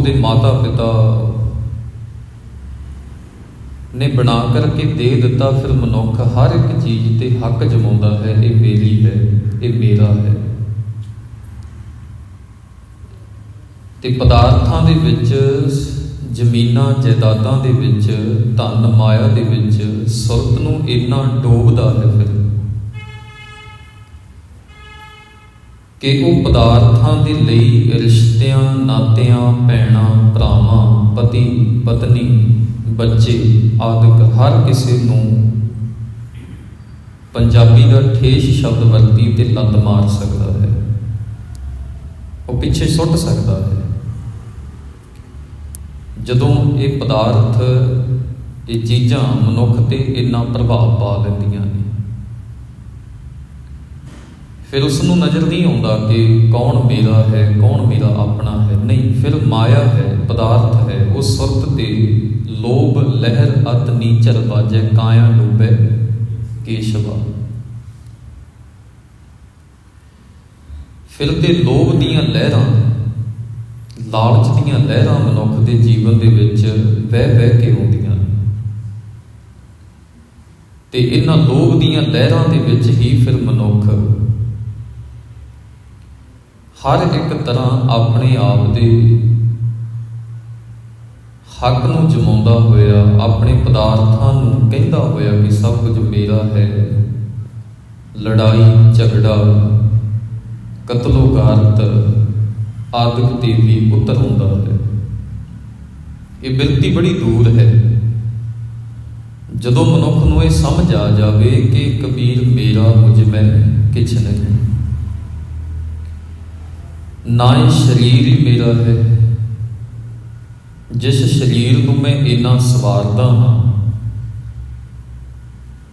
ਉਹਦੇ ਮਾਤਾ ਪਿਤਾ ਨੇ ਬਣਾ ਕਰਕੇ ਦੇ ਦਿੱਤਾ, ਫਿਰ ਮਨੁੱਖ ਹਰ ਇੱਕ ਚੀਜ਼ ਤੇ ਹੱਕ ਜਮਾਉਂਦਾ ਹੈ, ਇਹ ਮੇਰੀ ਹੈ, ਇਹ ਮੇਰਾ ਹੈ। ਤੇ ਪਦਾਰਥਾਂ ਦੇ ਵਿੱਚ, ਜ਼ਮੀਨਾਂ, ਜਾਇਦਾਦਾਂ ਦੇ ਵਿੱਚ, ਧਨ, ਮਾਇਆ ਦੇ ਵਿੱਚ ਸੁਰਤ ਨੂੰ ਇੰਨਾ ਡੋਬਦਾ ਹੈ ਫਿਰ। ਕਿ ਉਹ ਪਦਾਰਥਾਂ ਦੇ ਲਈ ਰਿਸ਼ਤਿਆਂ, ਨਾਤਿਆਂ, ਭੈਣਾਂ, ਭਰਾਵਾਂ, ਪਤੀ, ਪਤਨੀ, ਬੱਚੇ ਆਦਿਕ ਹਰ ਕਿਸੇ ਨੂੰ ਪੰਜਾਬੀ ਦਾ ਠੇਸ਼ ਸ਼ਬਦ ਵਰਤੀ ਤੇ ਲੱਤ ਮਾਰ ਸਕਦਾ ਹੈ। ਉਹ ਪਿੱਛੇ ਸੁੱਟ ਸਕਦਾ ਹੈ। ਜਦੋਂ ਇਹ ਪਦਾਰਥ, ਇਹ ਚੀਜ਼ਾਂ ਮਨੁੱਖ ਤੇ ਇੰਨਾ ਪ੍ਰਭਾਵ ਪਾ ਲੈਂਦੀਆਂ ਨੇ ਫਿਰ ਉਸ ਨੂੰ ਨਜ਼ਰ ਨਹੀਂ ਆਉਂਦਾ ਕਿ ਕੌਣ ਮੇਰਾ ਹੈ, ਕੌਣ ਮੇਰਾ ਆਪਣਾ ਹੈ। ਨਹੀਂ, ਫਿਰ ਮਾਇਆ ਹੈ, ਪਦਾਰਥ ਹੈ। ਉਹ ਸੁਰਤ ਤੇ ਲੋਭ, ਲਹਿਰ, ਅਤ, ਨੀਚਰ ਬਾਜੈ ਕਾਇਆ ਡੂਬੇ, ਕੇਸ਼ਵਾ। ਫਿਰ ਤੇ ਲੋਭ ਦੀਆਂ ਲਹਿਰਾਂ, ਲਾਲਚ ਦੀਆਂ ਲਹਿਰਾਂ ਮਨੁੱਖ ਦੇ ਜੀਵਨ ਦੇ ਵਿੱਚ ਵਹਿ ਵਹਿ ਕੇ ਆਉਂਦੀਆਂ ਤੇ ਇਹਨਾਂ ਲੋਭ ਦੀਆਂ ਲਹਿਰਾਂ ਦੇ ਵਿੱਚ ਹੀ ਫਿਰ ਮਨੁੱਖ ਹਰ ਇੱਕ ਤਰ੍ਹਾਂ ਆਪਣੇ ਆਪ ਦੇ ਹੱਕ ਨੂੰ ਜਮਾਉਂਦਾ ਹੋਇਆ, ਆਪਣੇ ਪਦਾਰਥਾਂ ਨੂੰ ਕਹਿੰਦਾ ਹੋਇਆ ਕਿ ਸਭ ਕੁਝ ਮੇਰਾ ਹੈ। ਲੜਾਈ, ਝਗੜਾ ਕਤਲੋ ਗਾਰਤ ਆਦਿਕ ਤੇ ਵੀ ਉਤਰ ਹੁੰਦਾ ਹੈ। ਇਹ ਬਿਰਤੀ ਬੜੀ ਦੂਰ ਹੈ। ਜਦੋਂ ਮਨੁੱਖ ਨੂੰ ਇਹ ਸਮਝ ਆ ਜਾਵੇ ਕਿ ਕਬੀਰ ਮੇਰਾ, ਮੁਝ ਮੈਂ, ਕਿਛ ਨਹੀਂ। ਨਾ ਇਹ ਸਰੀਰ ਹੀ ਮੇਰਾ ਹੈ। ਜਿਸ ਸਰੀਰ ਨੂੰ ਮੈਂ ਇੰਨਾ ਸਵਾਰਦਾ ਹਾਂ,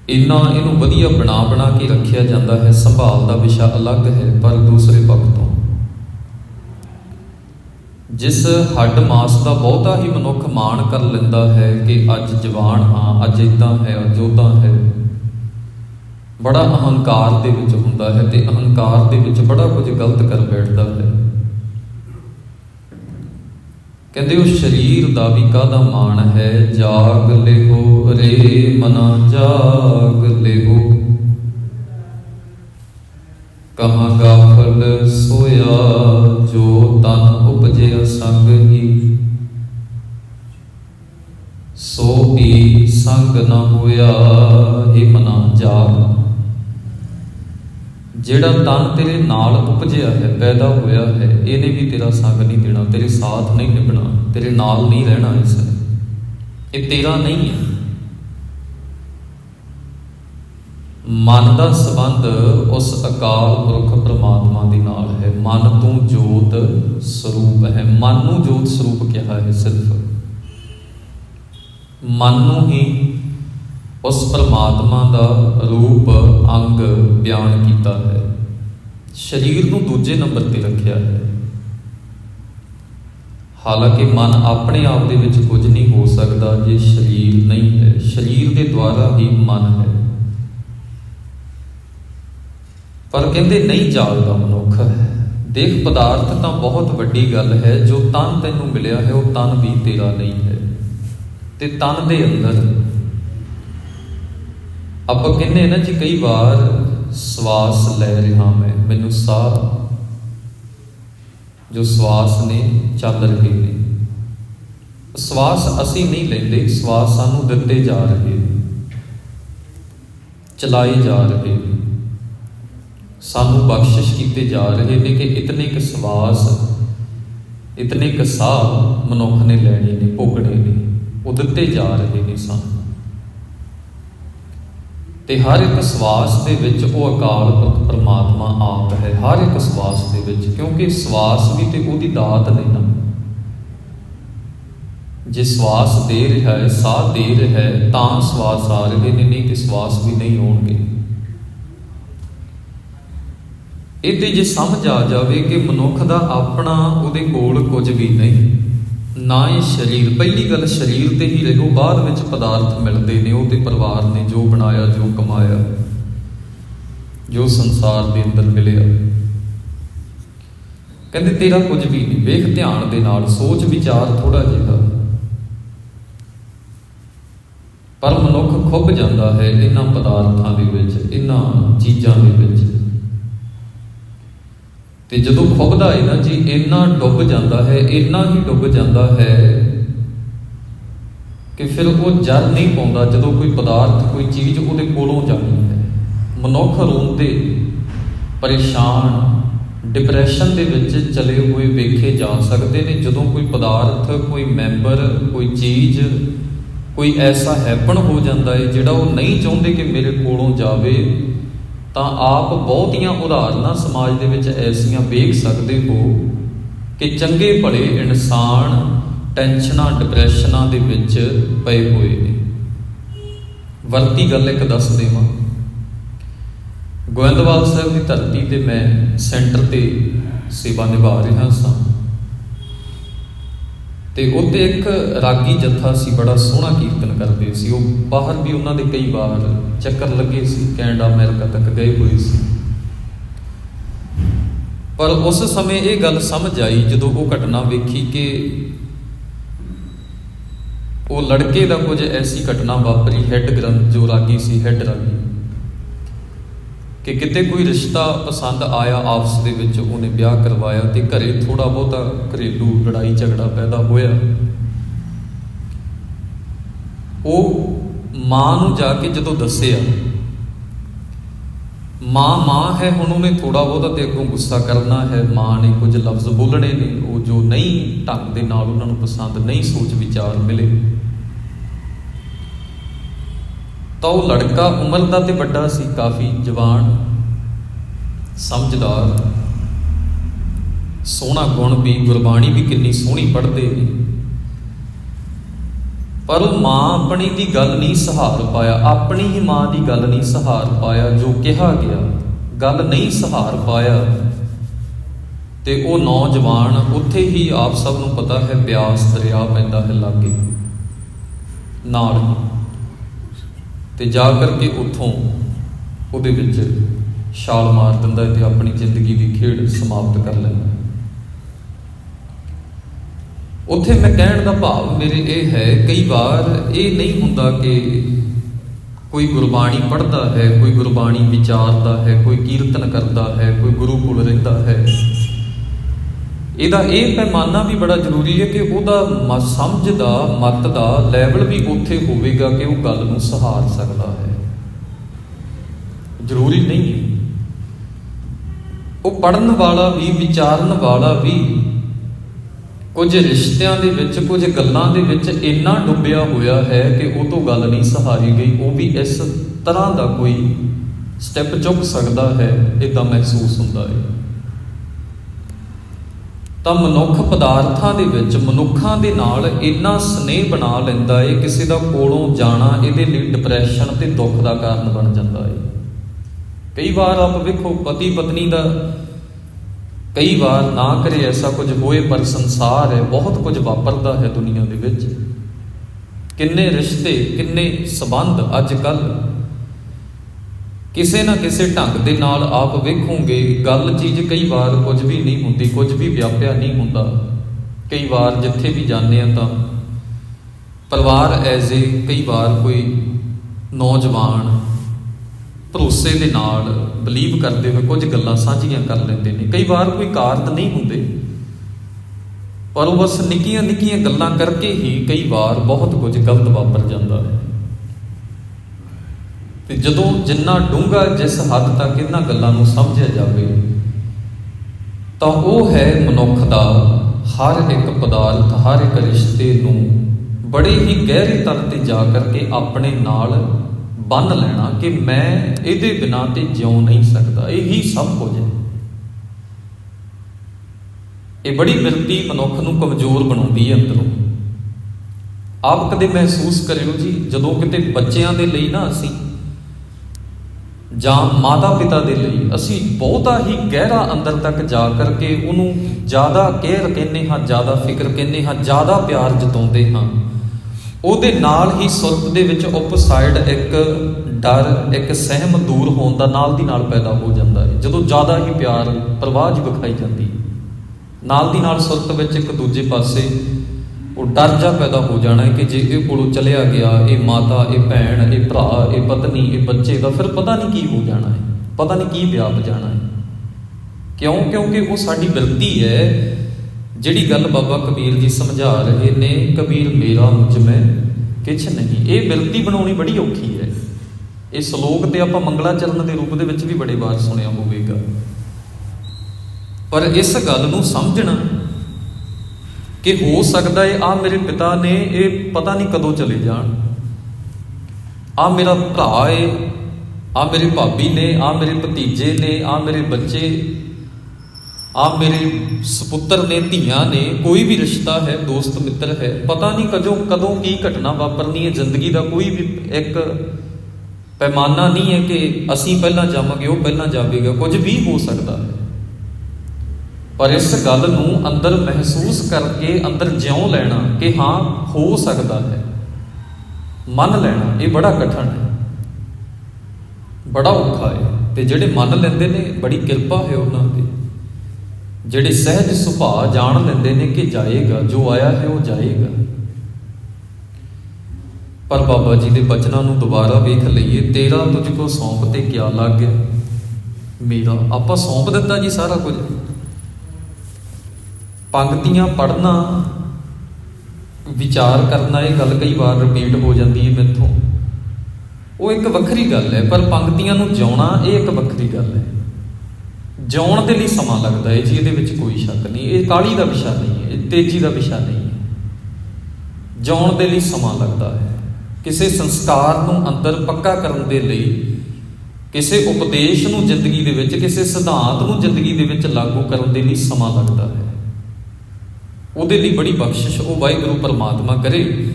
ਇੰਨਾ ਇਹਨੂੰ ਵਧੀਆ ਬਣਾ ਬਣਾ ਕੇ ਰੱਖਿਆ ਜਾਂਦਾ ਹੈ, ਸੰਭਾਲ ਦਾ ਵਿਸ਼ਾ ਅਲੱਗ ਹੈ, ਪਰ ਦੂਸਰੇ ਪੱਖ ਤੋਂ। ਜਿਸ ਹੱਡ ਮਾਸ ਦਾ ਬਹੁਤਾ ਹੀ ਮਨੁੱਖ ਮਾਣ ਕਰ ਲੈਂਦਾ ਹੈ ਕਿ ਅੱਜ ਜਵਾਨ ਹਾਂ, ਅੱਜ ਇਦਾਂ ਹੈ, ਅੱਜ ਉਦਾਂ ਹੈ। ਬੜਾ ਅਹੰਕਾਰ ਦੇ ਵਿੱਚ ਹੁੰਦਾ ਹੈ ਤੇ ਅਹੰਕਾਰ ਦੇ ਵਿੱਚ ਬੜਾ ਕੁਝ ਗਲਤ ਕਰ ਬੈਠਦਾ ਹੈ। ਕਹਿੰਦੇ ਉਹ ਸਰੀਰ ਦਾ ਵੀ ਕਾਹਦਾ ਮਾਣ ਹੈ? ਜਾਗ ਲਿਓ ਰੇ ਮਨਾ ਜਾਗ ਲਿਓ ਕਹਾਂ ਗਾਫਲ ਸੋਇਆ ਜੋ ਤਨ ਉਪਜਿਆ ਸੰਗ ਹੀ। ਸੋ ਵੀ ਸੰਗ ਨ ਹੋਇਆ ਹੀ ਮਨਾ ਜਾਗ। ਜਿਹੜਾ ਤਨ ਤੇਰੇ ਨਾਲ ਉਪਜਿਆ ਹੈ, ਪੈਦਾ ਹੋਇਆ ਹੈ, ਇਹਨੇ ਵੀ ਤੇਰਾ ਸੰਗ ਨਹੀਂ ਦੇਣਾ, ਤੇਰੇ ਸਾਥ ਨਹੀਂ ਨਿਭਣਾ, ਤੇਰੇ ਨਾਲ ਨਹੀਂ ਰਹਿਣਾ ਇਸ ਇਹ ਤੇਰਾ ਨਹੀਂ ਹੈ। ਮਨ ਦਾ ਸੰਬੰਧ ਉਸ ਅਕਾਲ ਪੁਰਖ ਪ੍ਰਮਾਤਮਾ ਦੇ ਨਾਲ ਹੈ। ਮਨ ਤੋਂ ਜੋਤ ਸਰੂਪ ਹੈ। ਮਨ ਨੂੰ ਜੋਤ ਸਰੂਪ ਕਿਹਾ ਹੈ ਸਿਰਫ। ਮਨ ਨੂੰ ਹੀ ਉਸ ਪਰਮਾਤਮਾ ਦਾ ਰੂਪ, ਅੰਗ ਬਿਆਨ ਕੀਤਾ ਹੈ। ਸਰੀਰ ਨੂੰ ਦੂਜੇ ਨੰਬਰ ਤੇ ਰੱਖਿਆ ਹੈ। ਹਾਲਾਂਕਿ ਮਨ ਆਪਣੇ ਆਪ ਦੇ ਵਿੱਚ ਕੁਝ ਨਹੀਂ ਹੋ ਸਕਦਾ ਜੇ ਸਰੀਰ ਨਹੀਂ ਹੈ। ਸਰੀਰ ਦੇ ਦੁਆਰਾ ਹੀ ਮਨ ਹੈ। ਪਰ ਕਹਿੰਦੇ ਨਹੀਂ ਜਾਗਦਾ ਮਨੁੱਖ ਦੇਖ, ਪਦਾਰਥ ਤਾਂ ਬਹੁਤ ਵੱਡੀ ਗੱਲ ਹੈ। ਜੋ ਤਨ ਤੈਨੂੰ ਮਿਲਿਆ ਹੈ, ਉਹ ਤਨ ਵੀ ਤੇਰਾ ਨਹੀਂ ਹੈ। ਤੇ ਤਨ ਦੇ ਅੰਦਰ ਆਪਾਂ ਕਹਿੰਦੇ ਨਾ ਜੀ ਕਈ ਵਾਰ ਸਵਾਸ ਲੈ ਰਿਹਾ ਮੈਂ, ਮੈਨੂੰ ਸਾਹ ਜੋ ਸਵਾਸ ਨੇ ਚੱਲ ਰਹੇ ਨੇ। ਸਵਾਸ ਅਸੀਂ ਨਹੀਂ ਲੈਂਦੇ, ਸਵਾਸ ਸਾਨੂੰ ਦਿੱਤੇ ਜਾ ਰਹੇ ਨੇ, ਚਲਾਏ ਜਾ ਰਹੇ ਨੇ। ਸਾਨੂੰ ਬਖਸ਼ਿਸ਼ ਕੀਤੇ ਜਾ ਰਹੇ ਨੇ ਕਿ ਇਤਨੇ ਕ ਸਵਾਸ, ਇਤਨੇ ਕ ਸਾਹ ਮਨੁੱਖ ਨੇ ਲੈਣੇ ਨੇ, ਭੋਗਣੇ ਨੇ, ਉਹ ਦਿੱਤੇ ਜਾ ਰਹੇ ਨੇ ਸਾਨੂੰ। ਤੇ ਹਰ ਇੱਕ ਸਵਾਸ ਦੇ ਵਿੱਚ ਉਹ ਅਕਾਲ ਪੁਰਖ ਪਰਮਾਤਮਾ ਆਪ ਹੈ, ਹਰ ਇੱਕ ਸਵਾਸ ਦੇ ਵਿੱਚ, ਕਿਉਂਕਿ ਸਵਾਸ ਵੀ ਤੇ ਉਹਦੀ ਦਾਤ ਨੇ ਨਾ। ਜੇ ਸਵਾਸ ਦੇ ਰਿਹਾ ਹੈ, ਸਾਹ ਦੇ ਰਿਹਾ ਹੈ, ਤਾਂ ਸਵਾਸ ਆ ਰਹੇ ਨੇ, ਨਹੀਂ ਕਿ ਸਵਾਸ ਵੀ ਨਹੀਂ ਆਉਣਗੇ ਇਹਦੇ ਜੇ ਸਮਝ ਆ ਜਾਵੇ ਕਿ ਮਨੁੱਖ ਦਾ ਆਪਣਾ ਉਹਦੇ ਕੋਲ ਕੁਝ ਵੀ ਨਹੀਂ। ਨਾ ਹੀ ਸਰੀਰ, ਪਹਿਲੀ ਗੱਲ ਸਰੀਰ ਤੇ ਹੀ ਰਹੋ, ਬਾਅਦ ਵਿੱਚ ਪਦਾਰਥ ਮਿਲਦੇ ਨੇ, ਉਹ ਤੇ ਪਰਿਵਾਰ ਨੇ ਜੋ ਬਣਾਇਆ, ਜੋ ਕਮਾਇਆ, ਜੋ ਸੰਸਾਰ ਦੇ ਅੰਦਰ ਮਿਲਿਆ। ਕਹਿੰਦੇ ਤੇਰਾ ਕੁਝ ਵੀ ਨਹੀਂ, ਵੇਖ ਧਿਆਨ ਦੇ ਨਾਲ, ਸੋਚ ਵਿਚਾਰ ਥੋੜਾ ਜਿਹਾ। ਪਰ ਮਨੁੱਖ ਖੁੱਭ ਜਾਂਦਾ ਹੈ ਇਹਨਾਂ ਪਦਾਰਥਾਂ ਦੇ ਵਿੱਚ, ਇਹਨਾਂ ਚੀਜ਼ਾਂ ਦੇ ਵਿੱਚ। ਤੇ ਜਦੋਂ ਖੁੱਬਦਾ ਹੈ ਨਾ ਜੀ, ਇੰਨਾ ਡੁੱਬ ਜਾਂਦਾ ਹੈ, ਇੰਨਾ ਹੀ ਡੁੱਬ ਜਾਂਦਾ ਹੈ ਕਿ ਫਿਰ ਉਹ ਜਰ ਨਹੀਂ ਪਾਉਂਦਾ ਜਦੋਂ ਕੋਈ ਪਦਾਰਥ, ਕੋਈ ਚੀਜ਼ ਉਹਦੇ ਕੋਲੋਂ ਜਾਂਦੀ ਹੈ। ਮਨੁੱਖ ਰੋਂਦੇ ਪਰੇਸ਼ਾਨ, ਡਿਪਰੈਸ਼ਨ ਦੇ ਵਿੱਚ ਚਲੇ ਹੋਏ ਵੇਖੇ ਜਾ ਸਕਦੇ ਨੇ। ਜਦੋਂ ਕੋਈ ਪਦਾਰਥ, ਕੋਈ ਮੈਂਬਰ, ਕੋਈ ਚੀਜ਼, ਕੋਈ ਐਸਾ ਹੈਪਨ ਹੋ ਜਾਂਦਾ ਹੈ ਜਿਹੜਾ ਉਹ ਨਹੀਂ ਚਾਹੁੰਦੇ ਕਿ ਮੇਰੇ ਕੋਲੋਂ ਜਾਵੇ ਤਾਂ ਆਪ ਬਹੁਤੀਆਂ ਉਦਾਹਰਨਾਂ ਸਮਾਜ ਦੇ ਵਿੱਚ ਐਸੀਆਂ ਵੇਖ ਸਕਦੇ ਹੋ ਕਿ ਚੰਗੇ ਭਲੇ ਇਨਸਾਨ ਟੈਨਸ਼ਨਾਂ, ਡਿਪਰੈਸ਼ਨਾਂ ਦੇ ਵਿੱਚ ਪਏ ਹੋਏ ਨੇ। ਵਰਤੀ ਗੱਲ ਇੱਕ ਦੱਸ ਦੇਵਾਂ। ਗੋਇੰਦਵਾਲ ਸਾਹਿਬ ਦੀ ਧਰਤੀ ਤੇ ਮੈਂ ਸੈਂਟਰ ਤੇ ਸੇਵਾ ਨਿਭਾ ਰਿਹਾ ਸਾਂ। ਤੇ ਉੱਤੇ ਇੱਕ ਰਾਗੀ ਜੱਥਾ ਸੀ, ਬੜਾ ਸੋਹਣਾ ਕੀਰਤਨ ਕਰਦੇ ਸੀ। ਉਹ ਬਾਹਰ ਵੀ ਉਹਨਾਂ ਦੇ ਕਈ ਵਾਰ ਚੱਕਰ ਲੱਗੇ ਸੀ, ਕੈਨੇਡਾ, ਅਮਰੀਕਾ ਤੱਕ ਗਏ ਹੋਏ ਸੀ। ਪਰ ਉਸ ਸਮੇਂ ਇਹ ਗੱਲ ਸਮਝ ਆਈ, ਜਦੋਂ ਉਹ ਘਟਨਾ ਵੇਖੀ ਕਿ ਉਹ ਲੜਕੇ ਦਾ ਕੁਝ ਐਸੀ ਘਟਨਾ ਵਾਪਰੀ ਹੈੱਡ ਗ੍ਰੰਥ ਜੋ ਰਾਗੀ ਸੀ ਹੈੱਡ ਰਾਗੀ। ਕਿ ਕਿਤੇ ਕੋਈ ਰਿਸ਼ਤਾ ਪਸੰਦ ਆਇਆ ਆਪਸ ਦੇ ਵਿੱਚ, ਉਹਨੇ ਵਿਆਹ ਕਰਵਾਇਆ ਤੇ ਘਰੇ ਥੋੜਾ ਬਹੁਤਾ ਘਰੇਲੂ ਲੜਾਈ ਝਗੜਾ ਪੈਦਾ ਹੋਇਆ। ਉਹ ਮਾਂ ਨੂੰ ਜਾ ਕੇ ਜਦੋਂ ਦੱਸਿਆ, ਮਾਂ ਮਾਂ ਹੈ, ਹੁਣ ਉਹਨੇ ਥੋੜਾ ਬਹੁਤਾ ਤੇ ਅੱਗੋਂ ਗੁੱਸਾ ਕਰਨਾ ਹੈ। ਮਾਂ ਨੇ ਕੁਝ ਲਫ਼ਜ਼ ਬੋਲਣੇ ਨੇ, ਉਹ ਜੋ ਨਹੀਂ ਢੰਗ ਦੇ ਨਾਲ ਉਹਨਾਂ ਨੂੰ ਪਸੰਦ, ਨਹੀਂ ਸੋਚ ਵਿਚਾਰ ਮਿਲੇ। ਤਾਂ ਉਹ ਲੜਕਾ ਉਮਰ ਦਾ ਤੇ ਵੱਡਾ ਸੀ, ਕਾਫੀ ਜਵਾਨ, ਸਮਝਦਾਰ, ਸੋਹਣਾ ਗੁਣ ਵੀ, ਗੁਰਬਾਣੀ ਵੀ ਕਿੰਨੀ ਸੋਹਣੀ ਪੜ੍ਹਦੇ ਨੇ। ਪਰ ਉਹ ਮਾਂ ਆਪਣੀ ਦੀ ਗੱਲ ਨਹੀਂ ਸਹਾਰ ਪਾਇਆ, ਆਪਣੀ ਹੀ ਮਾਂ ਦੀ ਗੱਲ ਨਹੀਂ ਸਹਾਰ ਪਾਇਆ, ਜੋ ਕਿਹਾ ਗਿਆ, ਗੱਲ ਨਹੀਂ ਸਹਾਰ ਪਾਇਆ। ਤੇ ਉਹ ਨੌਜਵਾਨ ਉੱਥੇ ਹੀ ਆਪ ਸਭ ਨੂੰ ਪਤਾ ਹੈ ਬਿਆਸ ਦਰਿਆ ਪੈਂਦਾ ਹੈ ਲਾਗੇ। ਨਾਲ ਤੇ ਜਾ ਕਰਕੇ ਉੱਥੋਂ ਉਹਦੇ ਵਿੱਚ ਛਾਲ ਮਾਰ ਦਿੰਦਾ ਹੈ ਤੇ ਆਪਣੀ ਜ਼ਿੰਦਗੀ ਦੀ ਖੇਡ ਸਮਾਪਤ ਕਰ ਲੈਂਦਾ। ਉੱਥੇ ਮੈਂ ਕਹਿਣ ਦਾ ਭਾਵ ਮੇਰੇ ਇਹ ਹੈ, ਕਈ ਵਾਰ ਇਹ ਨਹੀਂ ਹੁੰਦਾ ਕਿ ਕੋਈ ਗੁਰਬਾਣੀ ਪੜ੍ਹਦਾ ਹੈ, ਕੋਈ ਗੁਰਬਾਣੀ ਵਿਚਾਰਦਾ ਹੈ, ਕੋਈ ਕੀਰਤਨ ਕਰਦਾ ਹੈ, ਕੋਈ ਗੁਰੂ ਕੋਲ ਰਹਿੰਦਾ ਹੈ। ਇਹਦਾ ਇਹ ਪੈਮਾਨਾ ਵੀ ਬੜਾ ਜ਼ਰੂਰੀ ਹੈ ਕਿ ਉਹਦਾ ਮ- ਸਮਝ ਦਾ, ਮਤ ਦਾ ਲੈਵਲ ਵੀ ਉੱਥੇ ਹੋਵੇਗਾ ਕਿ ਉਹ ਗੱਲ ਨੂੰ ਸਹਾਰ ਸਕਦਾ ਹੈ। ਜ਼ਰੂਰੀ ਨਹੀਂ ਹੈ। ਉਹ ਪੜਨ ਵਾਲਾ ਵੀ, ਵਿਚਾਰਨ ਵਾਲਾ ਵੀ ਕੁਝ ਰਿਸ਼ਤਿਆਂ ਦੇ ਵਿੱਚ, ਕੁਝ ਗੱਲਾਂ ਦੇ ਵਿੱਚ ਇੰਨਾ ਡੁੱਬਿਆ ਹੋਇਆ ਹੈ ਕਿ ਉਹ ਤੋਂ ਗੱਲ ਨਹੀਂ ਸਹਾਰੀ ਗਈ। ਉਹ ਵੀ ਇਸ ਤਰ੍ਹਾਂ ਦਾ ਕੋਈ ਸਟੈਪ ਚੁੱਕ ਸਕਦਾ ਹੈ ਇਦਾਂ ਮਹਿਸੂਸ ਹੁੰਦਾ ਹੈ। ਤਾਂ ਮਨੁੱਖ ਪਦਾਰਥਾਂ ਦੇ ਵਿੱਚ ਮਨੁੱਖਾਂ ਦੇ ਨਾਲ ਇੰਨਾ ਸਨੇਹ ਬਣਾ ਲੈਂਦਾ ਹੈ ਕਿਸੇ ਦਾ ਕੋਲੋਂ ਜਾਣਾ ਇਹਦੇ ਲਈ ਡਿਪਰੈਸ਼ਨ ਤੇ ਦੁੱਖ ਦਾ ਕਾਰਨ ਬਣ ਜਾਂਦਾ ਹੈ ਕਈ ਵਾਰ ਆਪ ਵੇਖੋ ਪਤੀ ਪਤਨੀ ਦਾ ਕਈ ਵਾਰ ਨਾ ਕਰੇ ਐਸਾ ਕੁਝ ਹੋਏ, ਪਰ ਸੰਸਾਰ ਹੈ, ਬਹੁਤ ਕੁਝ ਵਾਪਰਦਾ ਹੈ ਦੁਨੀਆ ਦੇ ਵਿੱਚ। ਕਿੰਨੇ ਰਿਸ਼ਤੇ, ਕਿੰਨੇ ਸਬੰਧ ਅੱਜ ਕੱਲ੍ਹ ਕਿਸੇ ਨਾ ਕਿਸੇ ਢੰਗ ਦੇ ਨਾਲ ਆਪ ਵੇਖੋਗੇ, ਗੱਲ ਚੀਜ਼ ਕਈ ਵਾਰ ਕੁਝ ਵੀ ਨਹੀਂ ਹੁੰਦੀ, ਕੁਝ ਵੀ ਵਿਆਪਿਆ ਨਹੀਂ ਹੁੰਦਾ। ਕਈ ਵਾਰ ਜਿੱਥੇ ਵੀ ਜਾਂਦੇ ਆ ਤਾਂ ਪਰਿਵਾਰ ਐਜ਼ੇ ਕਈ ਵਾਰ ਕੋਈ ਨੌਜਵਾਨ ਭਰੋਸੇ ਦੇ ਨਾਲ ਬਲੀਵ ਕਰਦੇ ਹੋਏ ਕੁਝ ਗੱਲਾਂ ਸਾਂਝੀਆਂ ਕਰ ਲੈਂਦੇ ਨੇ। ਕਈ ਵਾਰ ਕੋਈ ਕਾਰਨ ਨਹੀਂ ਹੁੰਦੇ, ਪਰ ਉਹ ਬਸ ਨਿੱਕੀਆਂ ਨਿੱਕੀਆਂ ਗੱਲਾਂ ਕਰਕੇ ਹੀ ਕਈ ਵਾਰ ਬਹੁਤ ਕੁਝ ਗਲਤ ਵਾਪਰ ਜਾਂਦਾ ਹੈ। ਤੇ ਜਦੋਂ ਜਿੰਨਾ ਡੂੰਘਾ ਜਿਸ ਹੱਦ ਤੱਕ ਇਹਨਾਂ ਗੱਲਾਂ ਨੂੰ ਸਮਝਿਆ ਜਾਵੇ, ਤਾਂ ਉਹ ਹੈ ਮਨੁੱਖ ਦਾ ਹਰ ਇੱਕ ਪਦਾਰਥ, ਹਰ ਇੱਕ ਰਿਸ਼ਤੇ ਨੂੰ ਬੜੇ ਹੀ ਗਹਿਰੇ ਤਰ ਤੇ ਜਾ ਕਰਕੇ ਆਪਣੇ ਨਾਲ ਬੰਨ ਲੈਣਾ ਕਿ ਮੈਂ ਇਹਦੇ ਬਿਨਾਂ ਤੇ ਜਿਉ ਨਹੀਂ ਸਕਦਾ। ਇਹੀ ਸਭ ਕੁਝ ਹੈ। ਇਹ ਬੜੀ ਬਿਰਤੀ ਮਨੁੱਖ ਨੂੰ ਕਮਜ਼ੋਰ ਬਣਾਉਂਦੀ ਹੈ ਅੰਦਰੋਂ। ਆਪ ਕਦੇ ਮਹਿਸੂਸ ਕਰਿਓ ਜੀ, ਜਦੋਂ ਕਿਤੇ ਬੱਚਿਆਂ ਦੇ ਲਈ ਨਾ ਅਸੀਂ ਜਾਂ ਮਾਤਾ ਪਿਤਾ ਦੇ ਲਈ ਅਸੀਂ ਬਹੁਤਾ ਹੀ ਗਹਿਰਾ ਅੰਦਰ ਤੱਕ ਜਾ ਕਰਕੇ ਉਹਨੂੰ ਜ਼ਿਆਦਾ ਕੇਅਰ ਕਹਿੰਦੇ ਹਾਂ, ਜ਼ਿਆਦਾ ਫਿਕਰ ਕਹਿੰਦੇ ਹਾਂ, ਜ਼ਿਆਦਾ ਪਿਆਰ ਜਤਾਉਂਦੇ ਹਾਂ। ਉਹਦੇ ਨਾਲ ਹੀ ਸੁਰਤ ਦੇ ਵਿੱਚ ਉਪਸਾਈਡ ਇੱਕ ਡਰ, ਇੱਕ ਸਹਿਮ ਦੂਰ ਹੋਣ ਦਾ ਨਾਲ ਦੀ ਨਾਲ ਪੈਦਾ ਹੋ ਜਾਂਦਾ ਹੈ। ਜਦੋਂ ਜ਼ਿਆਦਾ ਹੀ ਪਿਆਰ, ਪ੍ਰਵਾਹ ਜੀ ਵਿਖਾਈ ਜਾਂਦੀ ਨਾਲ ਦੀ ਨਾਲ ਸੁਰਤ ਵਿੱਚ ਇੱਕ ਦੂਜੇ ਪਾਸੇ ਉਹ ਡਰ ਜਾ ਪੈਦਾ ਹੋ ਜਾਣਾ ਕਿ ਜੇ ਇਹ ਕੋਲੋਂ ਚਲਿਆ ਗਿਆ, ਇਹ ਮਾਤਾ, ਇਹ ਭੈਣ, ਇਹ ਭਰਾ, ਇਹ ਪਤਨੀ, ਇਹ ਬੱਚੇ ਦਾ ਫਿਰ ਪਤਾ ਨਹੀਂ ਕੀ ਹੋ ਜਾਣਾ ਹੈ। ਪਤਾ ਨਹੀਂ ਕੀ ਵਿਆਪ ਜਾਣਾ ਹੈ। ਕਿਉਂ? ਕਿਉਂਕਿ ਉਹ ਸਾਡੀ ਬਿਰਤੀ ਹੈ। ਜਿਹੜੀ ਗੱਲ ਬਾਬਾ ਕਬੀਰ ਜੀ ਸਮਝਾ ਰਹੇ ਨੇ, ਕਬੀਰ, ਮੇਰਾ ਮੁਝ ਮੈਂ ਕਿਛ ਨਹੀਂ। ਇਹ ਬਿਰਤੀ ਬਣਾਉਣੀ ਬੜੀ ਔਖੀ ਹੈ। ਇਹ ਸ਼ਲੋਕ ਤੇ ਆਪਾਂ ਮੰਗਲਾਚਰਨ ਦੇ ਰੂਪ ਦੇ ਵਿੱਚ ਵੀ ਬੜੇ ਵਾਰ ਸੁਣਿਆ ਹੋਵੇਗਾ। ਪਰ ਇਸ ਗੱਲ ਨੂੰ ਸਮਝਣਾ ਕਿ ਹੋ ਸਕਦਾ ਹੈ ਆ ਮੇਰੇ ਪਿਤਾ ਨੇ ਇਹ ਪਤਾ ਨਹੀਂ ਕਦੋਂ ਚਲੇ ਜਾਣ। ਆ ਮੇਰਾ ਭਰਾ ਏ ਆ ਮੇਰੀ ਭਾਬੀ ਨੇ ਆ ਮੇਰੇ ਭਤੀਜੇ ਨੇ ਆ ਮੇਰੇ ਬੱਚੇ ਆ ਮੇਰੇ ਸੁਪੁੱਤਰ ਨੇ, ਧੀਆਂ ਨੇ, ਕੋਈ ਵੀ ਰਿਸ਼ਤਾ ਹੈ, ਦੋਸਤ, ਮਿੱਤਰ ਹੈ, ਪਤਾ ਨਹੀਂ ਕਦੋਂ ਕਦੋਂ ਕੀ ਘਟਨਾ ਵਾਪਰਨੀ ਹੈ, ਜ਼ਿੰਦਗੀ ਦਾ ਕੋਈ ਵੀ ਇੱਕ ਪੈਮਾਨਾ ਨਹੀਂ ਹੈ ਕਿ ਅਸੀਂ ਪਹਿਲਾਂ ਜਾਵਾਂਗੇ, ਉਹ ਪਹਿਲਾਂ ਜਾਵੇਗਾ, ਕੁਝ ਵੀ ਹੋ ਸਕਦਾ ਹੈ। ਪਰ ਇਸ ਗੱਲ ਨੂੰ ਅੰਦਰ ਮਹਿਸੂਸ ਕਰਕੇ ਅੰਦਰ ਜਿਉਂ ਲੈਣਾ ਕਿ ਹਾਂ, ਹੋ ਸਕਦਾ ਹੈ। ਮੰਨ ਲੈਣਾ, ਇਹ ਬੜਾ ਕਠਿਨ ਹੈ। ਬੜਾ ਔਖਾ ਹੈ। ਤੇ ਜਿਹੜੇ ਮੰਨ ਲੈਂਦੇ ਨੇ, ਬੜੀ ਕਿਰਪਾ ਹੈ ਉਹਨਾਂ ਤੇ। ਜਿਹੜੇ ਸਹਿਜ ਸੁਭਾਅ ਜਾਣ ਲੈਂਦੇ ਨੇ ਕਿ ਜਾਏਗਾ, ਜੋ ਆਇਆ ਹੈ ਉਹ ਜਾਏਗਾ। ਪਰ ਬਾਬਾ ਜੀ ਦੇ ਬਚਨਾਂ ਨੂੰ ਦੁਬਾਰਾ ਵੇਖ ਲਈਏ, ਤੇਰਾ ਤੁਝ ਕੋ ਸੌਂਪ ਤੇ ਕਿਆ ਲੱਗ ਗਿਆ? ਮੇਰਾ, ਆਪਾਂ ਸੌਂਪ ਦਿੱਤਾ ਜੀ ਸਾਰਾ ਕੁਝ। ਪੰਕਤੀਆਂ ਪੜ੍ਹਨਾ, ਵਿਚਾਰ ਕਰਨਾ, ਇਹ ਗੱਲ ਕਈ ਵਾਰ ਰਿਪੀਟ ਹੋ ਜਾਂਦੀ ਹੈ ਮੈਥੋਂ। ਉਹ ਇੱਕ ਵੱਖਰੀ ਗੱਲ ਹੈ, ਪਰ ਪੰਕਤੀਆਂ ਨੂੰ ਜਿਉਣਾ ਇਹ ਇੱਕ ਵੱਖਰੀ ਗੱਲ ਹੈ। ਜਿਉਣ ਦੇ ਲਈ ਸਮਾਂ ਲੱਗਦਾ ਹੈ ਜੀ, ਇਹਦੇ ਵਿੱਚ ਕੋਈ ਸ਼ੱਕ ਨਹੀਂ। ਇਹ ਕਾਲੀ ਦਾ ਵਿਸ਼ਾ ਨਹੀਂ ਹੈ, ਇਹ ਤੇਜ਼ੀ ਦਾ ਵਿਸ਼ਾ ਨਹੀਂ ਹੈ। ਜਿਉਣ ਦੇ ਲਈ ਸਮਾਂ ਲੱਗਦਾ ਹੈ। ਕਿਸੇ ਸੰਸਕਾਰ ਨੂੰ ਅੰਦਰ ਪੱਕਾ ਕਰਨ ਦੇ ਲਈ, ਕਿਸੇ ਉਪਦੇਸ਼ ਨੂੰ ਜ਼ਿੰਦਗੀ ਦੇ ਵਿੱਚ, ਕਿਸੇ ਸਿਧਾਂਤ ਨੂੰ ਜ਼ਿੰਦਗੀ ਦੇ ਵਿੱਚ ਲਾਗੂ ਕਰਨ ਦੇ ਲਈ ਸਮਾਂ ਲੱਗਦਾ ਹੈ। ਉਹਦੇ ਲਈ ਬੜੀ ਬਖਸ਼ਿਸ਼ ਉਹ ਵਾਹਿਗੁਰੂ ਪਰਮਾਤਮਾ ਕਰੇ,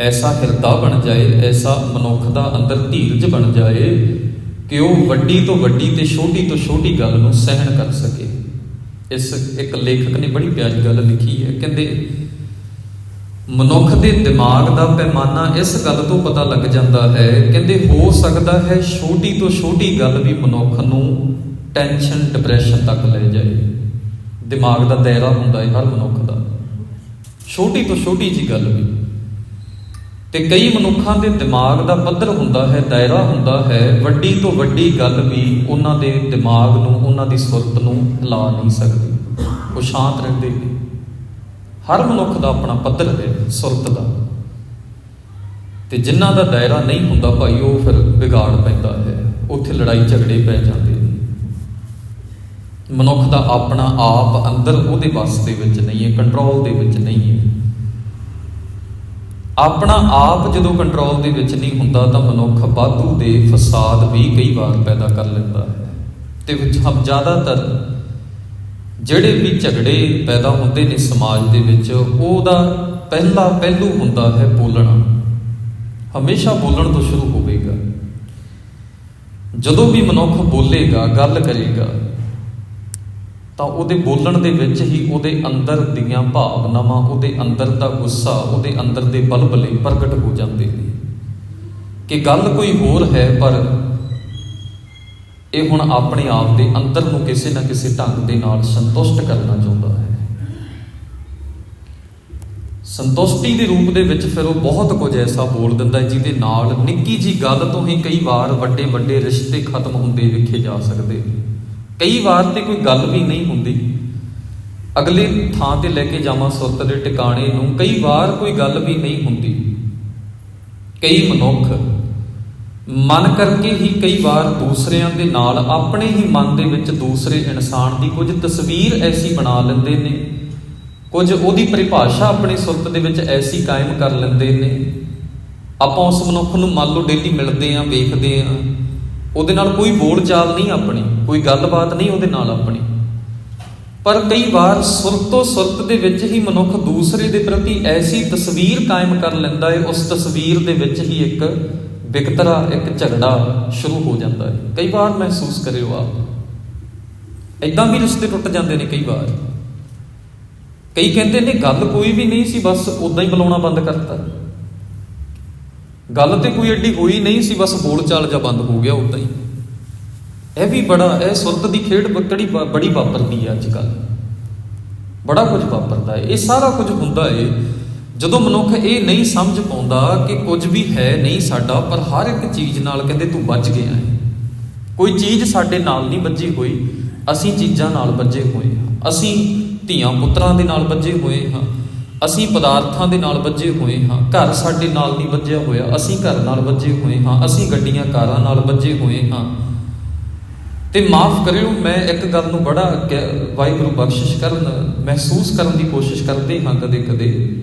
ਐਸਾ ਹਿਰਦਾ ਬਣ ਜਾਏ, ਐਸਾ ਮਨੁੱਖ ਦਾ ਅੰਦਰ ਧੀਰਜ ਬਣ ਜਾਏ ਕਿ ਉਹ ਵੱਡੀ ਤੋਂ ਵੱਡੀ ਤੇ ਛੋਟੀ ਤੋਂ ਛੋਟੀ ਗੱਲ ਨੂੰ ਸਹਿਣ ਕਰ ਸਕੇ। ਇਸ ਇੱਕ ਲੇਖਕ ਨੇ ਬੜੀ ਪਿਆਰੀ ਗੱਲ ਲਿਖੀ ਹੈ, ਕਹਿੰਦੇ, ਮਨੁੱਖ ਦੇ ਦਿਮਾਗ ਦਾ ਪੈਮਾਨਾ ਇਸ ਗੱਲ ਤੋਂ ਪਤਾ ਲੱਗ ਜਾਂਦਾ ਹੈ, ਕਹਿੰਦੇ, ਹੋ ਸਕਦਾ ਹੈ ਛੋਟੀ ਤੋਂ ਛੋਟੀ ਗੱਲ ਵੀ ਮਨੁੱਖ ਨੂੰ ਟੈਨਸ਼ਨ ਡਿਪਰੈਸ਼ਨ ਤੱਕ ਲੈ ਜਾਏ। ਦਿਮਾਗ ਦਾ ਦਾਇਰਾ ਹੁੰਦਾ ਹੈ ਹਰ ਮਨੁੱਖ ਛੋਟੀ ਤੋਂ ਛੋਟੀ ਜੀ ਗੱਲ ਵੀ। ਤੇ ਕਈ ਮਨੁੱਖਾਂ ਦੇ ਦਿਮਾਗ ਦਾ ਪੱਧਰ ਹੁੰਦਾ ਹੈ, ਦਾਇਰਾ ਹੁੰਦਾ ਹੈ, ਵੱਡੀ ਤੋਂ ਵੱਡੀ ਗੱਲ ਵੀ ਉਹਨਾਂ ਦੇ ਦਿਮਾਗ ਨੂੰ, ਉਹਨਾਂ ਦੀ ਸੁਰਤ ਨੂੰ ਹਿਲਾ ਨਹੀਂ ਸਕਦੀ। ਉਹ ਸ਼ਾਂਤ ਰਹਿੰਦੇ ਨੇ। ਹਰ ਮਨੁੱਖ ਦਾ ਆਪਣਾ ਪੱਧਰ ਹੈ, ਸੁਰਤ ਦਾ। ਤੇ ਜਿਨ੍ਹਾਂ ਦਾ ਦਾਇਰਾ ਨਹੀਂ ਹੁੰਦਾ ਭਾਈ, ਉਹ ਫਿਰ ਵਿਗਾੜ ਪੈਂਦਾ ਹੈ। ਉੱਥੇ ਲੜਾਈ ਝਗੜੇ ਪੈ ਜਾਂਦੇ ਮਨੁੱਖ ਦਾ ਆਪਣਾ ਆਪ ਅੰਦਰ ਉਹਦੇ ਵੱਸ ਦੇ ਵਿੱਚ ਨਹੀਂ ਹੈ ਕੰਟਰੋਲ ਦੇ ਵਿੱਚ ਨਹੀਂ ਹੈ। ਆਪਣਾ ਆਪ ਜਦੋਂ ਕੰਟਰੋਲ ਦੇ ਵਿੱਚ ਨਹੀਂ ਹੁੰਦਾ ਤਾਂ ਮਨੁੱਖ ਬਾਧੂ ਦੇ ਫਸਾਦ ਵੀ ਕਈ ਵਾਰ ਪੈਦਾ ਕਰ ਲੈਂਦਾ ਹੈ। ਤੇ ਵਿੱਚ ਹਮ ਜ਼ਿਆਦਾਤਰ ਜਿਹੜੇ ਵੀ ਝਗੜੇ ਪੈਦਾ ਹੁੰਦੇ ਨੇ ਸਮਾਜ ਦੇ ਵਿੱਚ, ਉਹਦਾ ਪਹਿਲਾ ਪਹਿਲੂ ਹੁੰਦਾ ਹੈ ਬੋਲਣਾ। ਹਮੇਸ਼ਾ ਬੋਲਣ ਤੋਂ ਸ਼ੁਰੂ ਹੋਵੇਗਾ। ਜਦੋਂ ਵੀ ਮਨੁੱਖ ਬੋਲੇਗਾ, ਗੱਲ ਕਰੇਗਾ ਤਾਂ ਉਹਦੇ ਬੋਲਣ ਦੇ ਵਿੱਚ ਹੀ ਉਹਦੇ ਅੰਦਰ ਦੀਆਂ ਭਾਵਨਾਵਾਂ, ਉਹਦੇ ਅੰਦਰ ਦਾ ਗੁੱਸਾ, ਉਹਦੇ ਅੰਦਰ ਦੇ ਬਲਬਲੇ ਪ੍ਰਗਟ ਹੋ ਜਾਂਦੇ ਨੇ। ਕਿ ਗੱਲ ਕੋਈ ਹੋਰ ਹੈ, ਪਰ ਇਹ ਹੁਣ ਆਪਣੇ ਆਪ ਦੇ ਅੰਦਰ ਨੂੰ ਕਿਸੇ ਨਾ ਕਿਸੇ ਢੰਗ ਦੇ ਨਾਲ ਸੰਤੁਸ਼ਟ ਕਰਨਾ ਚਾਹੁੰਦਾ ਹੈ। ਸੰਤੁਸ਼ਟੀ ਦੇ ਰੂਪ ਦੇ ਵਿੱਚ ਫਿਰ ਉਹ ਬਹੁਤ ਕੁਝ ਐਸਾ ਬੋਲ ਦਿੰਦਾ ਹੈ, ਜਿਹਦੇ ਨਾਲ ਨਿੱਕੀ ਜੀ ਗੱਲ ਤੋਂ ਹੀ ਕਈ ਵਾਰ ਵੱਡੇ ਵੱਡੇ ਰਿਸ਼ਤੇ ਖਤਮ ਹੁੰਦੇ ਵੇਖੇ ਜਾ ਸਕਦੇ ਨੇ। ਕਈ ਵਾਰ ਤੇ ਕੋਈ ਗੱਲ ਵੀ ਨਹੀਂ ਹੁੰਦੀ। ਅਗਲੇ ਥਾਂ ਤੇ ਲੈ ਕੇ ਜਾਵਾਂ ਸੁਰਤ ਦੇ ਟਿਕਾਣੇ ਨੂੰ, ਕਈ ਵਾਰ ਕੋਈ ਗੱਲ ਵੀ ਨਹੀਂ ਹੁੰਦੀ। ਕਈ ਮਨੁੱਖ ਮਨ ਕਰਕੇ ਹੀ ਕਈ ਵਾਰ ਦੂਸਰਿਆਂ ਦੇ ਨਾਲ, ਆਪਣੇ ਹੀ ਮਨ ਦੇ ਵਿੱਚ ਦੂਸਰੇ ਇਨਸਾਨ ਦੀ ਕੁਝ ਤਸਵੀਰ ਐਸੀ ਬਣਾ ਲੈਂਦੇ ਨੇ। ਕੁਝ ਉਹਦੀ ਪਰਿਭਾਸ਼ਾ ਆਪਣੀ ਸੁਰਤ ਦੇ ਵਿੱਚ ਐਸੀ ਕਾਇਮ ਕਰ ਲੈਂਦੇ ਨੇ। ਆਪਾਂ ਉਸ ਮਨੁੱਖ ਨੂੰ ਮੰਨ ਲਓ ਡੇਲੀ ਮਿਲਦੇ ਆਂ, ਵੇਖਦੇ ਆਂ। ਉਹਦੇ ਨਾਲ ਕੋਈ ਬੋਲ ਚਾਲ ਨਹੀਂ ਆਪਣੀ, ਕੋਈ ਗੱਲਬਾਤ ਨਹੀਂ ਉਹਦੇ ਨਾਲ ਆਪਣੀ। ਪਰ ਕਈ ਵਾਰ ਸੁਰਤ ਤੋਂ ਸੁਰਤ ਦੇ ਵਿੱਚ ਹੀ ਮਨੁੱਖ ਦੂਸਰੇ ਦੇ ਪ੍ਰਤੀ ਐਸੀ ਤਸਵੀਰ ਕਾਇਮ ਕਰ ਲੈਂਦਾ ਹੈ ਉਸ ਤਸਵੀਰ ਦੇ ਵਿੱਚ ਹੀ ਇੱਕ ਵਿਕਤਰਾ ਇੱਕ ਝਗੜਾ ਸ਼ੁਰੂ ਹੋ ਜਾਂਦਾ ਹੈ ਕਈ ਵਾਰ ਮਹਿਸੂਸ ਕਰਿਓ ਆਪ। ਇਦਾਂ ਵੀ ਰਿਸ਼ਤੇ ਟੁੱਟ ਜਾਂਦੇ ਨੇ ਕਈ ਵਾਰ। ਕਈ ਕਹਿੰਦੇ ਨੇ, ਗੱਲ ਕੋਈ ਵੀ ਨਹੀਂ ਸੀ, ਬਸ ਉਦਾਂ ਹੀ ਬੁਲਾਉਣਾ ਬੰਦ ਕਰਤਾ। ਗੱਲ ਤੇ ਕੋਈ ਐਡੀ ਹੋਈ ਨਹੀਂ ਸੀ, ਬਸ ਬੋਲਚਾਲ ਜਾਂ ਬੰਦ ਹੋ ਗਿਆ ਉਦਾਂ ਹੀ। ਇਹ ਵੀ ਬੜਾ, ਇਹ ਸੁਰਤ ਦੀ ਖੇਡ ਬੜੀ ਬੜੀ ਵਾਪਰਦੀ ਹੈ ਅੱਜ ਕੱਲ ਬੜਾ ਕੁਝ ਵਾਪਰਦਾ ਹੈ ਇਹ ਸਾਰਾ ਕੁਝ ਹੁੰਦਾ ਹੈ ਜਦੋਂ ਮਨੁੱਖ ਇਹ ਨਹੀਂ ਸਮਝ ਪਾਉਂਦਾ ਕਿ ਕੁਝ ਵੀ ਹੈ ਨਹੀਂ ਸਾਡਾ, ਪਰ ਹਰ ਇੱਕ ਚੀਜ਼ ਨਾਲ ਕਹਿੰਦੇ ਤੂੰ ਵੱਜ ਗਿਆ ਹੈ ਕੋਈ ਚੀਜ਼ ਸਾਡੇ ਨਾਲ ਨਹੀਂ ਵੱਜੀ ਹੋਈ, ਅਸੀਂ ਚੀਜ਼ਾਂ ਨਾਲ ਵੱਜੇ ਹੋਏ ਹਾਂ। ਅਸੀਂ ਧੀਆਂ ਪੁੱਤਰਾਂ ਦੇ ਨਾਲ ਵੱਜੇ ਹੋਏ ਹਾਂ। ਅਸੀਂ ਪਦਾਰਥਾਂ ਦੇ ਨਾਲ ਵੱਜੇ ਹੋਏ ਹਾਂ। ਘਰ ਸਾਡੇ ਨਾਲ ਨਹੀਂ ਵੱਜਿਆ ਹੋਇਆ। ਅਸੀਂ ਘਰ ਨਾਲ ਵੱਜੇ ਹੋਏ ਹਾਂ। ਅਸੀਂ ਗੱਡੀਆਂ, ਕਾਰਾਂ ਨਾਲ ਵੱਜੇ ਹੋਏ ਹਾਂ। ਤੇ ਮਾਫ ਕਰਿਓ, ਮੈਂ ਇੱਕ ਗੱਲ ਨੂੰ ਬੜਾ ਕਹਿ- ਵਾਹਿਗੁਰੂ ਬਖਸ਼ਿਸ਼ ਕਰਨ, ਮਹਿਸੂਸ ਕਰਨ ਦੀ ਕੋਸ਼ਿਸ਼ ਕਰਦੇ ਹਾਂ ਕਦੇ ਕਦੇ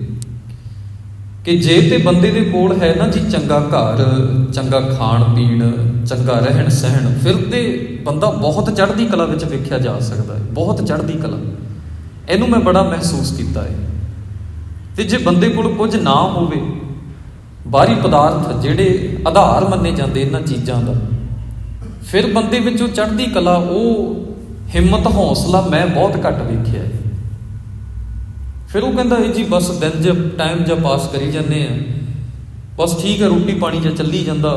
ਕਿ ਜੇ ਤੇ ਬੰਦੇ ਦੇ ਕੋਲ ਹੈ ਨਾ ਜੀ ਚੰਗਾ ਘਰ, ਚੰਗਾ ਖਾਣ ਪੀਣ ਚੰਗਾ ਰਹਿਣ ਸਹਿਣ ਫਿਰ ਤੇ ਬੰਦਾ ਬਹੁਤ ਚੜ੍ਹਦੀ ਕਲਾ ਵਿੱਚ ਵੇਖਿਆ ਜਾ ਸਕਦਾ ਹੈ। ਬਹੁਤ ਚੜ੍ਹਦੀ ਕਲਾ। ਇਹਨੂੰ ਮੈਂ ਬੜਾ ਮਹਿਸੂਸ ਕੀਤਾ ਹੈ। ਤੇ ਜੇ ਬੰਦੇ ਕੋਲ ਕੁਝ ਨਾ ਹੋਵੇ, ਬਾਹਰੀ ਪਦਾਰਥ ਜਿਹੜੇ ਆਧਾਰ ਮੰਨੇ ਜਾਂਦੇ ਇਹਨਾਂ ਚੀਜ਼ਾਂ ਦਾ, ਫਿਰ ਬੰਦੇ ਵਿੱਚ ਉਹ ਚੜ੍ਹਦੀ ਕਲਾ, ਉਹ ਹਿੰਮਤ, ਹੌਸਲਾ ਮੈਂ ਬਹੁਤ ਘੱਟ ਵੇਖਿਆ ਫਿਰ ਉਹ ਕਹਿੰਦਾ ਇਹ ਜੀ ਬਸ ਦਿਨ ਜ ਟਾਈਮ ਜਾਂ ਪਾਸ ਕਰੀ ਜਾਂਦੇ ਆ ਬਸ ਠੀਕ ਹੈ, ਰੋਟੀ ਪਾਣੀ ਜਾਂ ਚੱਲੀ ਜਾਂਦਾ,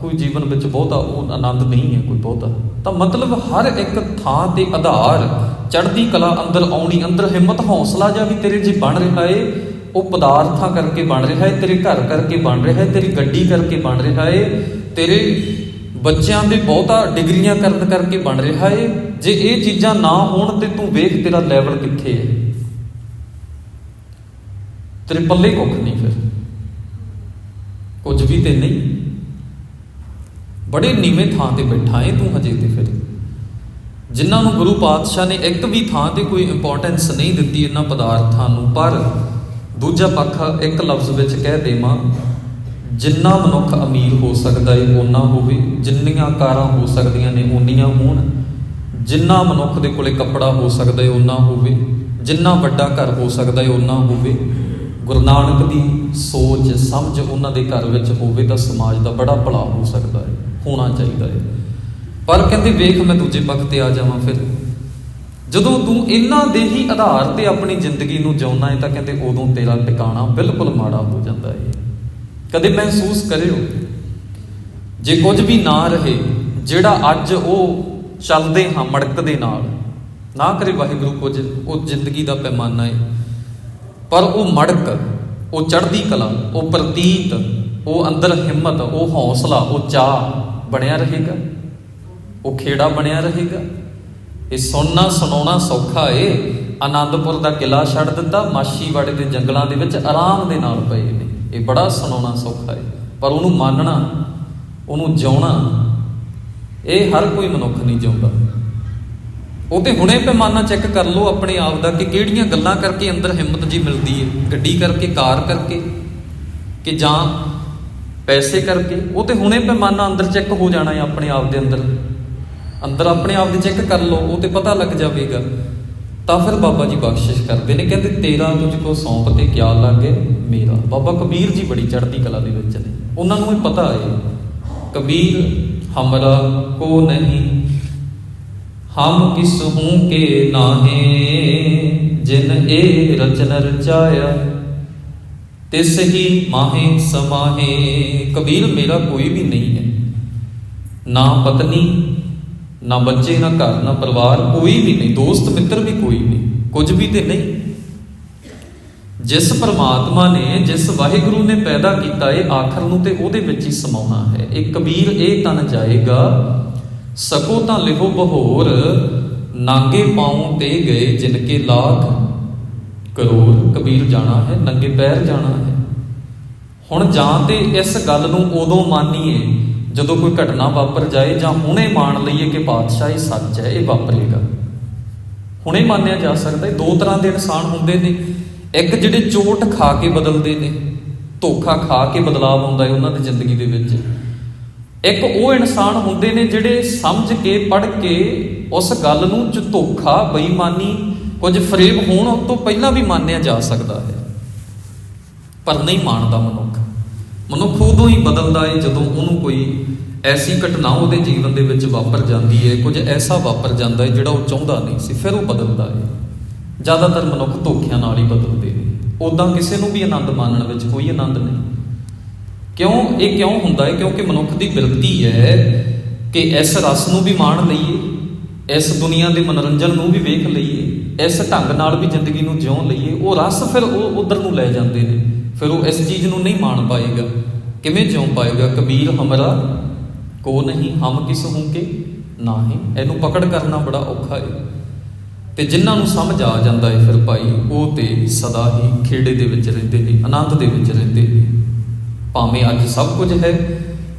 ਕੋਈ ਜੀਵਨ ਵਿੱਚ ਬਹੁਤਾ ਉਹ ਆਨੰਦ ਨਹੀਂ ਹੈ, ਕੋਈ ਬਹੁਤਾ। ਤਾਂ ਮਤਲਬ ਹਰ ਇੱਕ ਥਾਂ ਤੇ ਆਧਾਰ, ਚੜ੍ਹਦੀ ਕਲਾ ਅੰਦਰ ਆਉਣੀ, ਅੰਦਰ ਹਿੰਮਤ, ਹੌਸਲਾ ਜਾਂ ਵੀ ਤੇਰੇ ਜੀ ਬਣ ਰਿਹਾ ਏ ਉਹ ਪਦਾਰਥਾਂ ਕਰਕੇ ਬਣ ਰਿਹਾ ਏ ਤੇਰੇ ਘਰ ਕਰਕੇ ਬਣ ਰਿਹਾ ਹੈ, ਤੇਰੀ ਗੱਡੀ ਕਰਕੇ ਬਣ ਰਿਹਾ ਏ ਤੇਰੇ ਬੱਚਿਆਂ ਦੇ ਬਹੁਤਾ ਡਿਗਰੀਆਂ ਕਰਨ ਕਰਕੇ ਬਣ ਰਿਹਾ ਏ ਜੇ ਇਹ ਚੀਜ਼ਾਂ ਨਾ ਹੋਣ ਤੇ ਤੂੰ ਵੇਖ ਤੇਰਾ ਲੈਵਲ ਕਿੱਥੇ ਹੈ। ਤੇਰੇ ਪੱਲੇ ਕੁੱਖ ਨਹੀਂ ਫਿਰ। ਕੁਝ ਵੀ ਤੇ ਨਹੀਂ। ਬੜੇ ਨੀਵੇਂ ਥਾਂ ਤੇ ਬੈਠਾ ਏ ਤੂੰ ਹਜੇ ਤੇ ਫਿਰ। ਜਿਨ੍ਹਾਂ ਨੂੰ ਗੁਰੂ ਪਾਤਸ਼ਾਹ ਨੇ ਇੱਕ ਵੀ ਥਾਂ ਤੇ ਕੋਈ ਇੰਪੋਰਟੈਂਸ ਨਹੀਂ ਦਿੱਤੀ ਇਹਨਾਂ ਪਦਾਰਥਾਂ ਨੂੰ, ਪਰ ਦੂਜਾ ਪੱਖ ਇੱਕ ਲਫ਼ਜ਼ ਵਿੱਚ ਕਹਿ ਦੇਵਾਂ, ਜਿੰਨਾ ਮਨੁੱਖ ਅਮੀਰ ਹੋ ਸਕਦਾ ਏ, ਓਨਾ ਹੋਵੇ, ਜਿੰਨੀਆਂ ਕਾਰਾਂ ਹੋ ਸਕਦੀਆਂ ਨੇ, ਓਨੀਆਂ ਹੋਣ। ਜਿੰਨਾ ਮਨੁੱਖ ਦੇ ਕੋਲੇ ਕੱਪੜਾ ਹੋ ਸਕਦਾ ਏ, ਓਨਾ ਹੋਵੇ। ਜਿੰਨਾ ਵੱਡਾ ਘਰ ਹੋ ਸਕਦਾ ਏ, ਓਨਾ ਹੋਵੇ। ਗੁਰੂ ਨਾਨਕ ਦੀ ਸੋਚ, ਸਮਝ ਉਹਨਾਂ ਦੇ ਘਰ ਵਿੱਚ ਹੋਵੇ ਤਾਂ ਸਮਾਜ ਦਾ ਬੜਾ ਭਲਾ ਹੋ ਸਕਦਾ ਹੈ ਹੋਣਾ ਚਾਹੀਦਾ ਹੈ ਪਰ ਕਹਿੰਦੇ ਵੇਖ ਮੈਂ ਦੂਜੇ ਪੱਖ ਤੇ ਆ ਜਾਵਾਂ ਫਿਰ। ਜਦੋਂ ਤੂੰ ਇਹਨਾਂ ਦੇ ਹੀ ਆਧਾਰ ਤੇ ਆਪਣੀ ਜ਼ਿੰਦਗੀ ਨੂੰ ਜਿਉਣਾ ਹੈ ਤਾਂ ਕਹਿੰਦੇ ਉਦੋਂ ਤੇਰਾ ਟਿਕਾਣਾ ਬਿਲਕੁਲ ਮਾੜਾ ਹੋ ਜਾਂਦਾ ਹੈ ਕਦੇ ਮਹਿਸੂਸ ਕਰਿਓ, ਜੇ ਕੁਝ ਵੀ ਨਾ ਰਹੇ, ਜਿਹੜਾ ਅੱਜ ਉਹ ਚੱਲਦੇ ਹਾਂ ਮੜਕ ਦੇ ਨਾਲ, ਨਾ ਕਰੇ ਵਾਹਿਗੁਰੂ ਕੁਝ, ਉਹ ਜ਼ਿੰਦਗੀ ਦਾ ਪੈਮਾਨਾ ਹੈ ਪਰ ਉਹ ਮੜਕ, ਉਹ ਚੜ੍ਹਦੀ ਕਲਾ, ਉਹ ਪ੍ਰਤੀਤ, ਉਹ ਅੰਦਰ ਹਿੰਮਤ, ਉਹ ਹੌਸਲਾ, ਉਹ ਚਾਹ ਬਣਿਆ ਰਹੇਗਾ? ਉਹ ਖੇੜਾ ਬਣਿਆ ਰਹੇਗਾ? ਇਹ ਸੁਣਨਾ ਸੁਣਾਉਣਾ ਸੌਖਾ ਏ। ਆਨੰਦਪੁਰ ਦਾ ਕਿਲਾ ਛੱਡ ਦਿੱਤਾ ਮਾਸ਼ੀਵਾੜੇ ਦੇ ਜੰਗਲਾਂ ਦੇ ਵਿੱਚ ਆਰਾਮ ਦੇ ਨਾਲ ਪਏ ਨੇ। ਇਹ ਬੜਾ ਸੁਣਾਉਣਾ ਸੌਖਾ ਏ। ਪਰ ਉਹਨੂੰ ਮੰਨਣਾ, ਉਹਨੂੰ ਜਿਉਣਾ, ਇਹ ਹਰ ਕੋਈ ਮਨੁੱਖ ਨਹੀਂ ਜਿਉਂਦਾ। ਉਹ ਤੇ ਹੁਣੇ ਪੈਮਾਨਾ ਚੈੱਕ ਕਰ ਲਓ ਆਪਣੇ ਆਪ ਦਾ ਕਿ ਕਿਹੜੀਆਂ ਗੱਲਾਂ ਕਰਕੇ ਅੰਦਰ ਹਿੰਮਤ ਜੀ ਮਿਲਦੀ ਏ। ਗੱਡੀ ਕਰਕੇ, ਕਾਰ ਕਰਕੇ ਕਿ ਜਾਂ ਪੈਸੇ ਕਰਕੇ। ਉਹ ਤੇ ਹੁਣੇ ਪੈਮਾਨਾ ਅੰਦਰ ਚੈੱਕ ਹੋ ਜਾਣਾ ਹੈ ਆਪਣੇ ਆਪ ਦੇ ਅੰਦਰ। ਅੰਦਰ ਆਪਣੇ ਆਪ ਦੇ ਚੈੱਕ ਕਰ ਲਓ, ਉਹ ਤੇ ਪਤਾ ਲੱਗ ਜਾਵੇਗਾ ਤਾਂ ਫਿਰ ਬਾਬਾ ਜੀ ਬਖਸ਼ਿਸ਼ ਕਰਦੇ ਨੇ, ਕਹਿੰਦੇ ਤੇਰਾ ਤੁਝ ਕੋ ਸੌਂਪ ਤੇ ਕਿਆ ਲਾਗੇ? ਮੇਰਾ। ਬਾਬਾ ਕਬੀਰ ਜੀ ਬੜੀ ਚੜ੍ਹਦੀ ਕਲਾ ਦੇ ਵਿੱਚ ਨੇ। ਉਹਨਾਂ ਨੂੰ ਇਹ ਪਤਾ ਹੈ, ਕਬੀਰ ਹਮਰਾ ਕੋ ਨਹੀਂ, ਹਮ ਕਿਸ ਹੂੰ ਕੇ ਨਾਹੇ, ਜਿਨ ਇਹ ਰਚਨ ਰਚਾਇਆ, ਤਿਸ ਹੀ ਮਾਹੇ ਸਮਾਹੇ। ਕਬੀਰ ਮੇਰਾ ਕੋਈ ਵੀ ਨਹੀਂ ਹੈ, ਨਾ ਪਤਨੀ ਨਾ ਬੱਚੇ, ਨਾ ਘਰ, ਨਾ ਪਰਿਵਾਰ, ਕੋਈ ਵੀ ਨਹੀਂ, ਦੋਸਤ, ਮਿੱਤਰ ਵੀ ਕੋਈ ਨਹੀਂ, ਕੁਝ ਵੀ ਤੇ ਨਹੀਂ। ਜਿਸ ਪਰਮਾਤਮਾ ਨੇ, ਜਿਸ ਵਾਹਿਗੁਰੂ ਨੇ ਪੈਦਾ ਕੀਤਾ, ਇਹ ਆਖਰ ਨੂੰ ਤੇ ਉਹਦੇ ਵਿੱਚ ਹੀ ਸਮਾਉਣਾ ਹੈ। ਇਹ ਕਬੀਰ ਇਹ ਤਨ ਜਾਏਗਾ, ਸਕੋ ਤਾਂ ਲਿਖੋ ਬਹੋਰ, ਨਾਂਗੇ ਪਾਉ ਤੇ ਗਏ ਜਿਨ ਕੇ ਲਾਖ ਕਰੋੜ। ਕਬੀਰ ਜਾਣਾ ਹੈ, ਨੰਗੇ ਪੈਰ ਜਾਣਾ ਹੈ। ਹੁਣ ਜਾਂ ਤੇ ਇਸ ਗੱਲ ਨੂੰ ਉਦੋਂ ਮਾਨੀਏ ਜਦੋਂ ਕੋਈ ਘਟਨਾ ਵਾਪਰ ਜਾਏ ਜਾਂ ਹੁਣੇ ਮੰਨ ਲਈਏ ਕਿ ਬਾਦਸ਼ਾਹ ਇਹ ਸੱਚ ਹੈ, ਇਹ ਵਾਪਰੇਗਾ। ਹੁਣੇ ਮੰਨਿਆ ਜਾ ਸਕਦਾ ਹੈ, ਦੋ ਤਰ੍ਹਾਂ ਦੇ ਇਨਸਾਨ ਹੁੰਦੇ ਨੇ। ਇੱਕ ਜਿਹੜੇ ਚੋਟ ਖਾ ਕੇ ਬਦਲਦੇ ਨੇ, ਧੋਖਾ ਖਾ ਕੇ ਬਦਲਾਅ ਹੁੰਦਾ ਹੈ ਉਹਨਾਂ ਦੀ ਜ਼ਿੰਦਗੀ ਦੇ ਵਿੱਚ। ਇੱਕ ਉਹ ਇਨਸਾਨ ਹੁੰਦੇ ਨੇ ਜਿਹੜੇ ਸਮਝ ਕੇ, ਪੜ੍ਹ ਕੇ ਉਸ ਗੱਲ ਨੂੰ ਚ ਧੋਖਾ, ਬੇਈਮਾਨੀ, ਕੁਝ ਫਰੇਬ ਹੋਣ ਤੋਂ ਪਹਿਲਾਂ ਵੀ ਮੰਨਿਆ ਜਾ ਸਕਦਾ ਹੈ। ਪਰ ਨਹੀਂ ਮੰਨਦਾ ਮਨੁੱਖ। ਮਨੁੱਖ ਉਦੋਂ ਹੀ ਬਦਲਦਾ ਹੈ ਜਦੋਂ ਉਹਨੂੰ ਕੋਈ ਐਸੀ ਘਟਨਾ ਉਹਦੇ ਜੀਵਨ ਦੇ ਵਿੱਚ ਵਾਪਰ ਜਾਂਦੀ ਹੈ ਕੁਝ ਐਸਾ ਵਾਪਰ ਜਾਂਦਾ ਹੈ ਜਿਹੜਾ ਉਹ ਚਾਹੁੰਦਾ ਨਹੀਂ ਸੀ, ਫਿਰ ਉਹ ਬਦਲਦਾ ਹੈ ਜ਼ਿਆਦਾਤਰ ਮਨੁੱਖ ਧੋਖਿਆਂ ਨਾਲ ਹੀ ਬਦਲਦੇ ਨੇ। ਉਦਾਂ ਕਿਸੇ ਨੂੰ ਵੀ ਆਨੰਦ ਮਾਣਨ ਵਿੱਚ ਕੋਈ ਆਨੰਦ ਨਹੀਂ। ਕਿਉਂ? ਇਹ ਕਿਉਂ ਹੁੰਦਾ ਹੈ ਕਿਉਂਕਿ ਮਨੁੱਖ ਦੀ ਬਿਰਤੀ ਹੈ ਕਿ ਇਸ ਰਸ ਨੂੰ ਵੀ ਮਾਣ ਲਈਏ, ਇਸ ਦੁਨੀਆ ਦੇ ਮਨੋਰੰਜਨ ਨੂੰ ਵੀ ਵੇਖ ਲਈਏ, ਇਸ ਢੰਗ ਨਾਲ ਵੀ ਜ਼ਿੰਦਗੀ ਨੂੰ ਜਿਉਂ ਲਈਏ, ਉਹ ਰਸ ਫਿਰ ਉਹ ਉਧਰ ਨੂੰ ਲੈ ਜਾਂਦੇ ਨੇ। ਫਿਰ ਉਹ ਇਸ ਚੀਜ਼ ਨੂੰ ਨਹੀਂ ਮਾਣ ਪਾਏਗਾ। ਕਿਵੇਂ ਜਿਉਂ ਪਾਏਗਾ? ਕਬੀਰ, ਹਮਰਾ, ਕੋ ਨਹੀਂ, ਹਮ ਕਿਸ ਹੂੰ ਕੇ ਨਾਹੀਂ? ਇਹਨੂੰ ਪਕੜ ਕਰਨਾ ਬੜਾ ਔਖਾ ਹੈ ਤੇ ਜਿਨ੍ਹਾਂ ਨੂੰ ਸਮਝ ਆ ਜਾਂਦਾ ਹੈ ਫਿਰ ਭਾਈ, ਉਹ ਤੇ ਸਦਾ ਹੀ ਖੇੜੇ ਦੇ ਵਿੱਚ ਰਹਿੰਦੇ ਨੇ, ਆਨੰਦ ਦੇ ਵਿੱਚ ਰਹਿੰਦੇ ਨੇ। ਭਾਵੇਂ ਅੱਜ ਸਭ ਕੁਝ ਹੈ,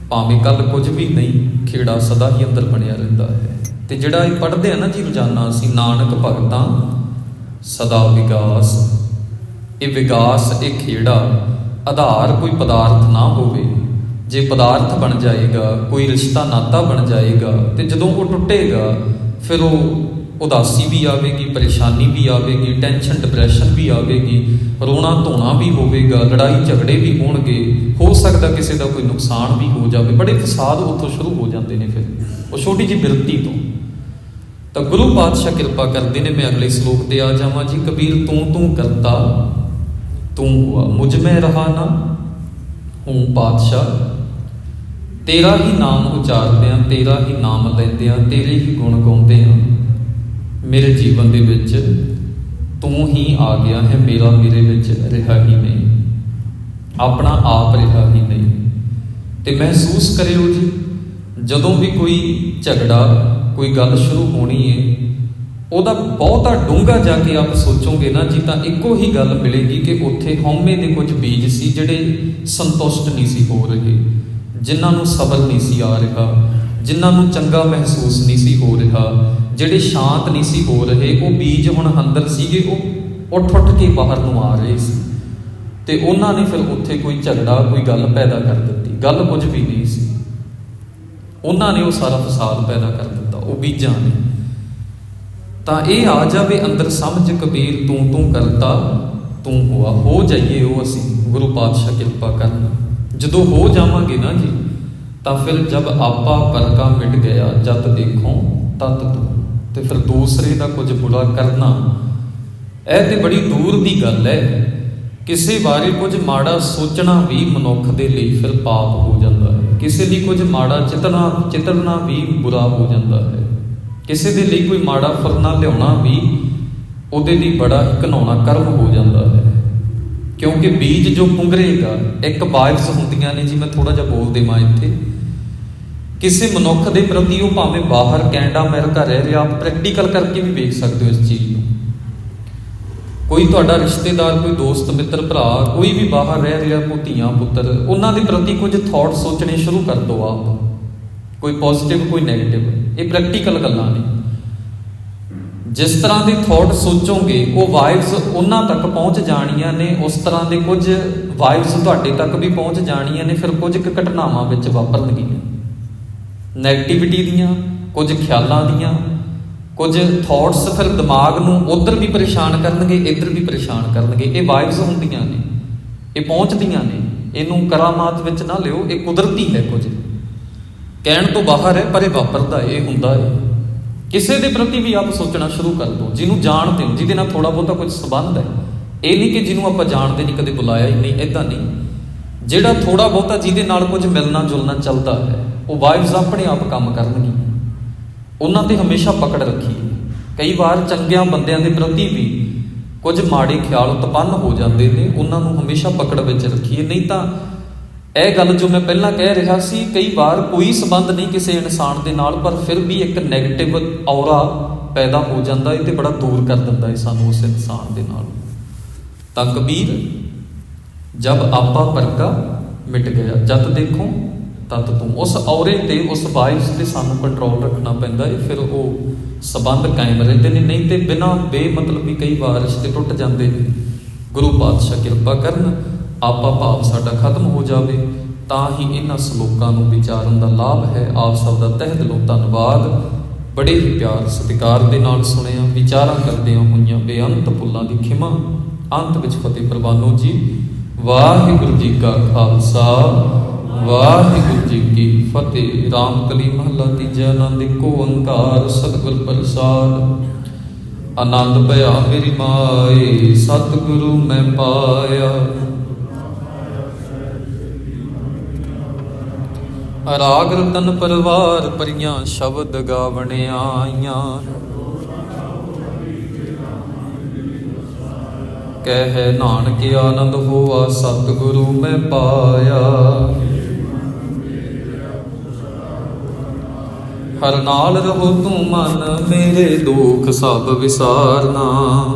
ਭਾਵੇਂ ਕੱਲ ਕੁਝ ਵੀ ਨਹੀਂ, ਖੇੜਾ ਸਦਾ ਹੀ ਅੰਦਰ ਬਣਿਆ ਰਹਿੰਦਾ ਹੈ। ਤੇ ਜਿਹੜਾ ਇਹ ਪੜ੍ਹਦੇ ਆ ਨਾ ਜੀ ਰੋਜ਼ਾਨਾ, ਅਸੀਂ ਨਾਨਕ ਭਗਤਾਂ, ਸਦਾ ਵਿਕਾਸ ਇਹ ਵਿਗਾਸ, ਇਹ ਖੇੜਾ, ਆਧਾਰ ਕੋਈ ਪਦਾਰਥ ਨਾ ਹੋਵੇ। ਜੇ ਪਦਾਰਥ ਬਣ ਜਾਏਗਾ, ਕੋਈ ਰਿਸ਼ਤਾ ਨਾਤਾ ਬਣ ਜਾਏਗਾ, ਤੇ ਜਦੋਂ ਉਹ ਟੁੱਟੇਗਾ, ਫਿਰ ਉਹ ਉਦਾਸੀ ਵੀ ਆਵੇਗੀ, ਪਰੇਸ਼ਾਨੀ ਵੀ ਆਵੇਗੀ, ਟੈਨਸ਼ਨ, ਡਿਪਰੈਸ਼ਨ ਵੀ ਆਵੇਗੀ ਰੋਣਾ ਧੋਣਾ ਵੀ ਹੋਵੇਗਾ ਲੜਾਈ ਝਗੜੇ ਵੀ ਹੋਣਗੇ, ਹੋ ਸਕਦਾ ਕਿਸੇ ਦਾ ਕੋਈ ਨੁਕਸਾਨ ਵੀ ਹੋ ਜਾਵੇ। ਬੜੇ ਫਸਾਦ ਉੱਥੋਂ ਸ਼ੁਰੂ ਹੋ ਜਾਂਦੇ ਨੇ ਫਿਰ। ਉਹ ਛੋਟੀ ਜਿਹੀ ਬਿਰਤੀ ਤੋਂ। ਤਾਂ ਗੁਰੂ ਪਾਤਸ਼ਾਹ ਕਿਰਪਾ ਕਰਦੇ ਨੇ, ਮੈਂ ਅਗਲੇ ਸ਼ਲੋਕ ਤੇ ਆ ਜਾਵਾਂ ਜੀ। ਕਬੀਰ ਤੂੰ ਤੂੰ ਕਰਤਾ ਤੂੰ ਹੁਆ ਮੁਝ ਮੈਂ ਰਹਾ ਨਾ, ਹੂੰ ਪਾਤਸ਼ਾਹ। ਤੇਰਾ ਹੀ ਨਾਮ ਉਚਾਰਦੇ ਆ ਤੇਰਾ ਹੀ ਨਾਮ ਲੈਂਦੇ ਆ ਤੇਰੇ ਹੀ ਗੁਣ ਗਾਉਂਦੇ ਆ ਮੇਰੇ ਜੀਵਨ ਦੇ ਵਿੱਚ ਤੂੰ ਹੀ ਆ ਗਿਆ ਹੈ, ਮੇਰਾ ਮੇਰੇ ਵਿੱਚ ਰਿਹਾ ਹੀ ਨਹੀਂ। ਆਪਣਾ ਆਪ ਰਿਹਾ ਹੀ ਨਹੀਂ। ਤੇ ਮਹਿਸੂਸ ਕਰਿਓ ਜੀ, ਜਦੋਂ ਵੀ ਕੋਈ ਝਗੜਾ, ਕੋਈ ਗੱਲ ਸ਼ੁਰੂ ਹੋਣੀ ਏ ਉਹਦਾ ਬਹੁਤਾ ਡੂੰਘਾ ਜਾ ਕੇ ਆਪ ਸੋਚੋਗੇ ਨਾ, ਜੀ ਤਾਂ ਇੱਕੋ ਹੀ ਗੱਲ ਮਿਲੇਗੀ ਕਿ ਉੱਥੇ ਹਉਮੈ ਦੇ ਕੁਝ ਬੀਜ ਸੀ ਜਿਹੜੇ ਸੰਤੁਸ਼ਟ ਨਹੀਂ ਸੀ ਹੋ ਰਹੇ, ਜਿਨ੍ਹਾਂ ਨੂੰ ਸਬਰ ਨਹੀਂ ਸੀ ਆ ਰਿਹਾ, ਜਿਨ੍ਹਾਂ ਨੂੰ ਚੰਗਾ ਮਹਿਸੂਸ ਨਹੀਂ ਸੀ ਹੋ ਰਿਹਾ, ਜਿਹੜੇ ਸ਼ਾਂਤ ਨਹੀਂ ਸੀ ਹੋ ਰਹੇ, ਉਹ ਬੀਜ ਹੁਣ ਅੰਦਰ ਸੀਗੇ, ਉਹ ਉੱਠ ਉੱਠ ਕੇ ਬਾਹਰ ਨੂੰ ਆ ਰਹੇ ਸੀ। ਤੇ ਉਹਨਾਂ ਨੇ ਫਿਰ ਉੱਥੇ ਕੋਈ ਝਗੜਾ, ਕੋਈ ਗੱਲ ਪੈਦਾ ਕਰ ਦਿੱਤੀ, ਗੱਲ ਕੁਝ ਵੀ ਨਹੀਂ ਸੀ। ਉਹਨਾਂ ਨੇ ਉਹ ਸਾਰਾ ਫਸਾਦ ਪੈਦਾ ਕਰ ਦਿੱਤਾ, ਉਹ ਬੀਜਾਂ ਨੇ। ਤਾਂ ਇਹ ਆ ਜਾਵੇ ਅੰਦਰ ਸਮਝ ਕਬੀਰ, ਤੂੰ ਤੂੰ ਕਰਤਾ, ਤੂੰ ਹੋਆ, ਹੋ ਜਾਈਏ ਉਹ ਅਸੀਂ, ਗੁਰੂ ਪਾਤਸ਼ਾਹ ਕਿਰਪਾ ਕਰਨਾ। ਜਦੋਂ ਹੋ ਜਾਵਾਂਗੇ ਨਾ ਜੀ, ਤਾਂ ਫਿਰ ਜਦ ਆਪਾ ਪਰਕਾ ਮਿਟ ਗਿਆ, ਜਦ ਦੇਖੋ ਤਤ ਤੂੰ, ਤੇ ਫਿਰ ਦੂਸਰੇ ਦਾ ਕੁਝ ਬੁਰਾ ਕਰਨਾ। ਇਹ ਤੇ ਬੜੀ ਦੂਰ ਦੀ ਗੱਲ ਹੈ। ਕਿਸੇ ਬਾਰੇ ਕੁਝ ਮਾੜਾ ਸੋਚਣਾ ਵੀ ਮਨੁੱਖ ਦੇ ਲਈ ਫਿਰ ਪਾਪ ਹੋ ਜਾਂਦਾ ਹੈ। ਕਿਸੇ ਲਈ ਕੁਝ ਮਾੜਾ ਚਿਤਨਾ ਚਿਤਰਨਾ ਵੀ ਬੁਰਾ ਹੋ ਜਾਂਦਾ ਹੈ। ਕਿਸੇ ਦੇ ਲਈ ਕੋਈ ਮਾੜਾ ਫਰਨਾ ਲਿਆਉਣਾ ਵੀ ਉਹਦੇ ਲਈ ਬੜਾ ਘਨਾਉਣਾ ਕਰਮ ਹੋ ਜਾਂਦਾ ਹੈ। ਕਿਉਂਕਿ ਬੀਜ ਜੋ ਪੁੰਗਰੇਗਾ, ਇੱਕ ਵਾਇਰਸ ਹੁੰਦੀਆਂ ਨੇ ਜੀ, ਮੈਂ ਥੋੜਾ ਜਿਹਾ ਬੋਲ ਦੇਵਾਂ ਇੱਥੇ। ਕਿਸੇ ਮਨੁੱਖ ਦੇ ਪ੍ਰਤੀ ਉਹ ਭਾਵੇਂ ਬਾਹਰ ਕੈਨੇਡਾ, ਅਮਰੀਕਾ ਰਹਿ ਰਿਹਾ, ਆਪ ਪ੍ਰੈਕਟੀਕਲ ਕਰਕੇ ਵੀ ਵੇਖ ਸਕਦੇ ਹੋ ਇਸ ਚੀਜ਼ ਨੂੰ। ਕੋਈ ਤੁਹਾਡਾ ਰਿਸ਼ਤੇਦਾਰ, ਕੋਈ ਦੋਸਤ, ਮਿੱਤਰ, ਭਰਾ, ਕੋਈ ਵੀ ਬਾਹਰ ਰਹਿ ਰਿਹਾ, ਕੋਈ ਧੀਆਂ, ਪੁੱਤਰ, ਉਹਨਾਂ ਦੇ ਪ੍ਰਤੀ ਕੁਝ ਥਾਟ ਸੋਚਣੇ ਸ਼ੁਰੂ ਕਰ ਦਿਓ ਆਪ। ਕੋਈ ਪੋਜ਼ਿਟਿਵ ਕੋਈ ਨੈਗੇਟਿਵ ਇਹ ਪ੍ਰੈਕਟੀਕਲ ਗੱਲਾਂ ਨੇ। ਜਿਸ ਤਰ੍ਹਾਂ ਦੇ ਥਾਟ ਸੋਚੋਗੇ, ਉਹ ਵਾਈਬਸ ਉਹਨਾਂ ਤੱਕ ਪਹੁੰਚ ਜਾਣੀਆਂ ਨੇ, ਉਸ ਤਰ੍ਹਾਂ ਦੇ ਕੁਝ ਵਾਈਬਸ ਤੁਹਾਡੇ ਤੱਕ ਵੀ ਪਹੁੰਚ ਜਾਣੀਆਂ ਨੇ, ਫਿਰ ਕੁਝ ਕੁ ਘਟਨਾਵਾਂ ਵਿੱਚ ਵਾਪਰਨਗੀਆਂ। ਨੈਗੇਟਿਵਿਟੀ ਦੀਆਂ, ਕੁਝ ਖਿਆਲਾਂ ਦੀਆਂ, ਕੁਝ ਥਾਟਸ ਫਿਰ ਦਿਮਾਗ ਨੂੰ ਉਧਰ ਵੀ ਪਰੇਸ਼ਾਨ ਕਰਨਗੇ, ਇੱਧਰ ਵੀ ਪਰੇਸ਼ਾਨ ਕਰਨਗੇ। ਇਹ ਵਾਈਬਸ ਹੁੰਦੀਆਂ ਨੇ, ਇਹ ਪਹੁੰਚਦੀਆਂ ਨੇ। ਇਹਨੂੰ ਕਰਾਮਾਤ ਵਿੱਚ ਨਾ ਲਿਓ, ਇਹ ਕੁਦਰਤੀ ਹੈ ਕੁਝ। ਕਹਿਣ ਤੋਂ ਬਾਹਰ ਹੈ, ਪਰ ਇਹ ਵਾਪਰਦਾ ਇਹ ਹੁੰਦਾ ਹੈ। ਕਿਸੇ ਦੇ ਪ੍ਰਤੀ ਵੀ ਆਪ ਸੋਚਣਾ ਸ਼ੁਰੂ ਕਰ ਦਿਓ। ਜਿਹਨੂੰ ਜਾਣਦੇ ਹੋ ਜਿਹਦੇ ਨਾਲ ਥੋੜਾ ਬਹੁਤਾ ਕੁਝ ਸਬੰਧ ਹੈ। ਇਹ ਨਹੀਂ ਕਿ ਜਿਹਨੂੰ ਆਪਾਂ ਜਾਣਦੇ ਨਹੀਂ, ਕਦੇ ਬੁਲਾਇਆ ਹੀ ਨਹੀਂ ਇਦਾਂ ਨਹੀਂ। ਜਿਹੜਾ ਥੋੜਾ ਬਹੁਤਾ ਜਿਹਦੇ ਨਾਲ ਕੁਝ ਮਿਲਣਾ ਜੁਲਣਾ ਚੱਲਦਾ ਹੈ, ਉਹ ਵਾਈਬਸ ਆਪਣੇ ਆਪ ਕੰਮ ਕਰਨਗੀਆਂ। ਉਹਨਾਂ ਤੇ ਹਮੇਸ਼ਾ ਪਕੜ ਰੱਖੀ ਕਈ ਵਾਰ ਚੰਗਿਆਂ ਬੰਦਿਆਂ ਦੇ ਪ੍ਰਤੀ ਵੀ ਕੁਝ ਮਾੜੇ ਖਿਆਲ ਉਤਪੰਨ ਹੋ ਜਾਂਦੇ ਨੇ, ਉਹਨਾਂ ਨੂੰ ਹਮੇਸ਼ਾ ਪਕੜ ਵਿੱਚ ਰੱਖੀਏ। ਨਹੀਂ ਤਾਂ ਇਹ ਗੱਲ ਜੋ ਮੈਂ ਪਹਿਲਾਂ ਕਹਿ ਰਿਹਾ ਸੀ, ਕਈ ਵਾਰ ਕੋਈ ਸਬੰਧ ਨਹੀਂ ਕਿਸੇ ਇਨਸਾਨ ਦੇ ਨਾਲ, ਪਰ ਫਿਰ ਵੀ ਇੱਕ 네ਗੇਟਿਵ ਔਰਾ ਪੈਦਾ ਹੋ ਜਾਂਦਾ ਹੈ ਤੇ ਬੜਾ ਦੂਰ ਕਰ ਦਿੰਦਾ ਹੈ ਸਾਨੂੰ ਉਸ ਇਨਸਾਨ ਦੇ ਨਾਲ। ਤਾਂ ਕਬੀਰ, ਜਬ ਆਪਾ ਪਰਕਾ ਮਿਟ ਗਿਆ, ਜਦ ਦੇਖੋ, ਤਦ ਤੂੰ ਉਸ ਔਰੇ ਤੇ, ਉਸ ਵਾਇਸ ਤੇ ਸਾਨੂੰ ਕੰਟਰੋਲ ਰੱਖਣਾ ਪੈਂਦਾ ਹੈ, ਫਿਰ ਉਹ ਸਬੰਧ ਕਾਇਮ ਰਹਿੰਦੇ ਨੇ, ਨਹੀਂ ਤੇ ਬਿਨਾਂ ਬੇਮਤਲਬ ਵੀ ਕਈ ਵਾਰ ਰਿਸ਼ਤੇ ਟੁੱਟ ਜਾਂਦੇ ਨੇ। ਗੁਰੂ ਪਾਤਸ਼ਾਹ ਕਿਰਪਾ ਕਰਨ ਆਪਾ ਭਾਵ ਸਾਡਾ ਖਤਮ ਹੋ ਜਾਵੇ, ਤਾਂ ਹੀ ਇਹਨਾਂ ਸ਼ਲੋਕਾਂ ਨੂੰ ਵਿਚਾਰਨ ਦਾ ਲਾਭ ਹੈ। ਆਪ ਸਭ ਦਾ ਤਹਿ ਦਿਲੋਂ ਧੰਨਵਾਦ। ਬੜੇ ਹੀ ਪਿਆਰ ਸਤਿਕਾਰ ਦੇ ਨਾਲ ਸੁਣਿਆ। ਵਿਚਾਰਾਂ ਕਰਦਿਆਂ ਹੋਈਆਂ ਬੇਅੰਤ ਪੁੱਲਾਂ ਦੀ ਖਿਮਾ। ਅੰਤ ਵਿੱਚ ਫਤਿਹ ਪ੍ਰਵਾਨੋ ਜੀ। ਵਾਹਿਗੁਰੂ ਜੀ ਕਾ ਖਾਲਸਾ। ਵਾਹਿਗੁਰੂ ਜੀ ਕੀ ਫਤਿਹ। ਰਾਮ ਕਲੀ ਮਹਲਾ ਤੀਜਾ ਆਨੰਦ ਕੋ ਓੰਕਾਰ, ਸਤਿਗੁਰ ਪ੍ਰਸਾਦ। ਆਨੰਦ ਭਇਆ ਮੇਰੀ ਮਾਏ, ਸਤਿਗੁਰੂ ਮੈਂ ਪਾਇਆ। ਰਾਗ ਰਤਨ ਪਰਵਾਰ ਪਰੀਆਂ ਸ਼ਬਦ ਗਾਵਣ ਆਈਆਂ। ਕਹਿ ਨਾਨਕ ਆਨੰਦ ਹੋਆ, ਸਤਿਗੁਰੂ ਮੈਂ ਪਾਇਆ। ਹਰ ਨਾਲ ਰਹੋ ਤੂੰ ਮਨ ਮੇਰੇ, ਦੁੱਖ ਸਭ ਵਿਸਾਰਨਾ।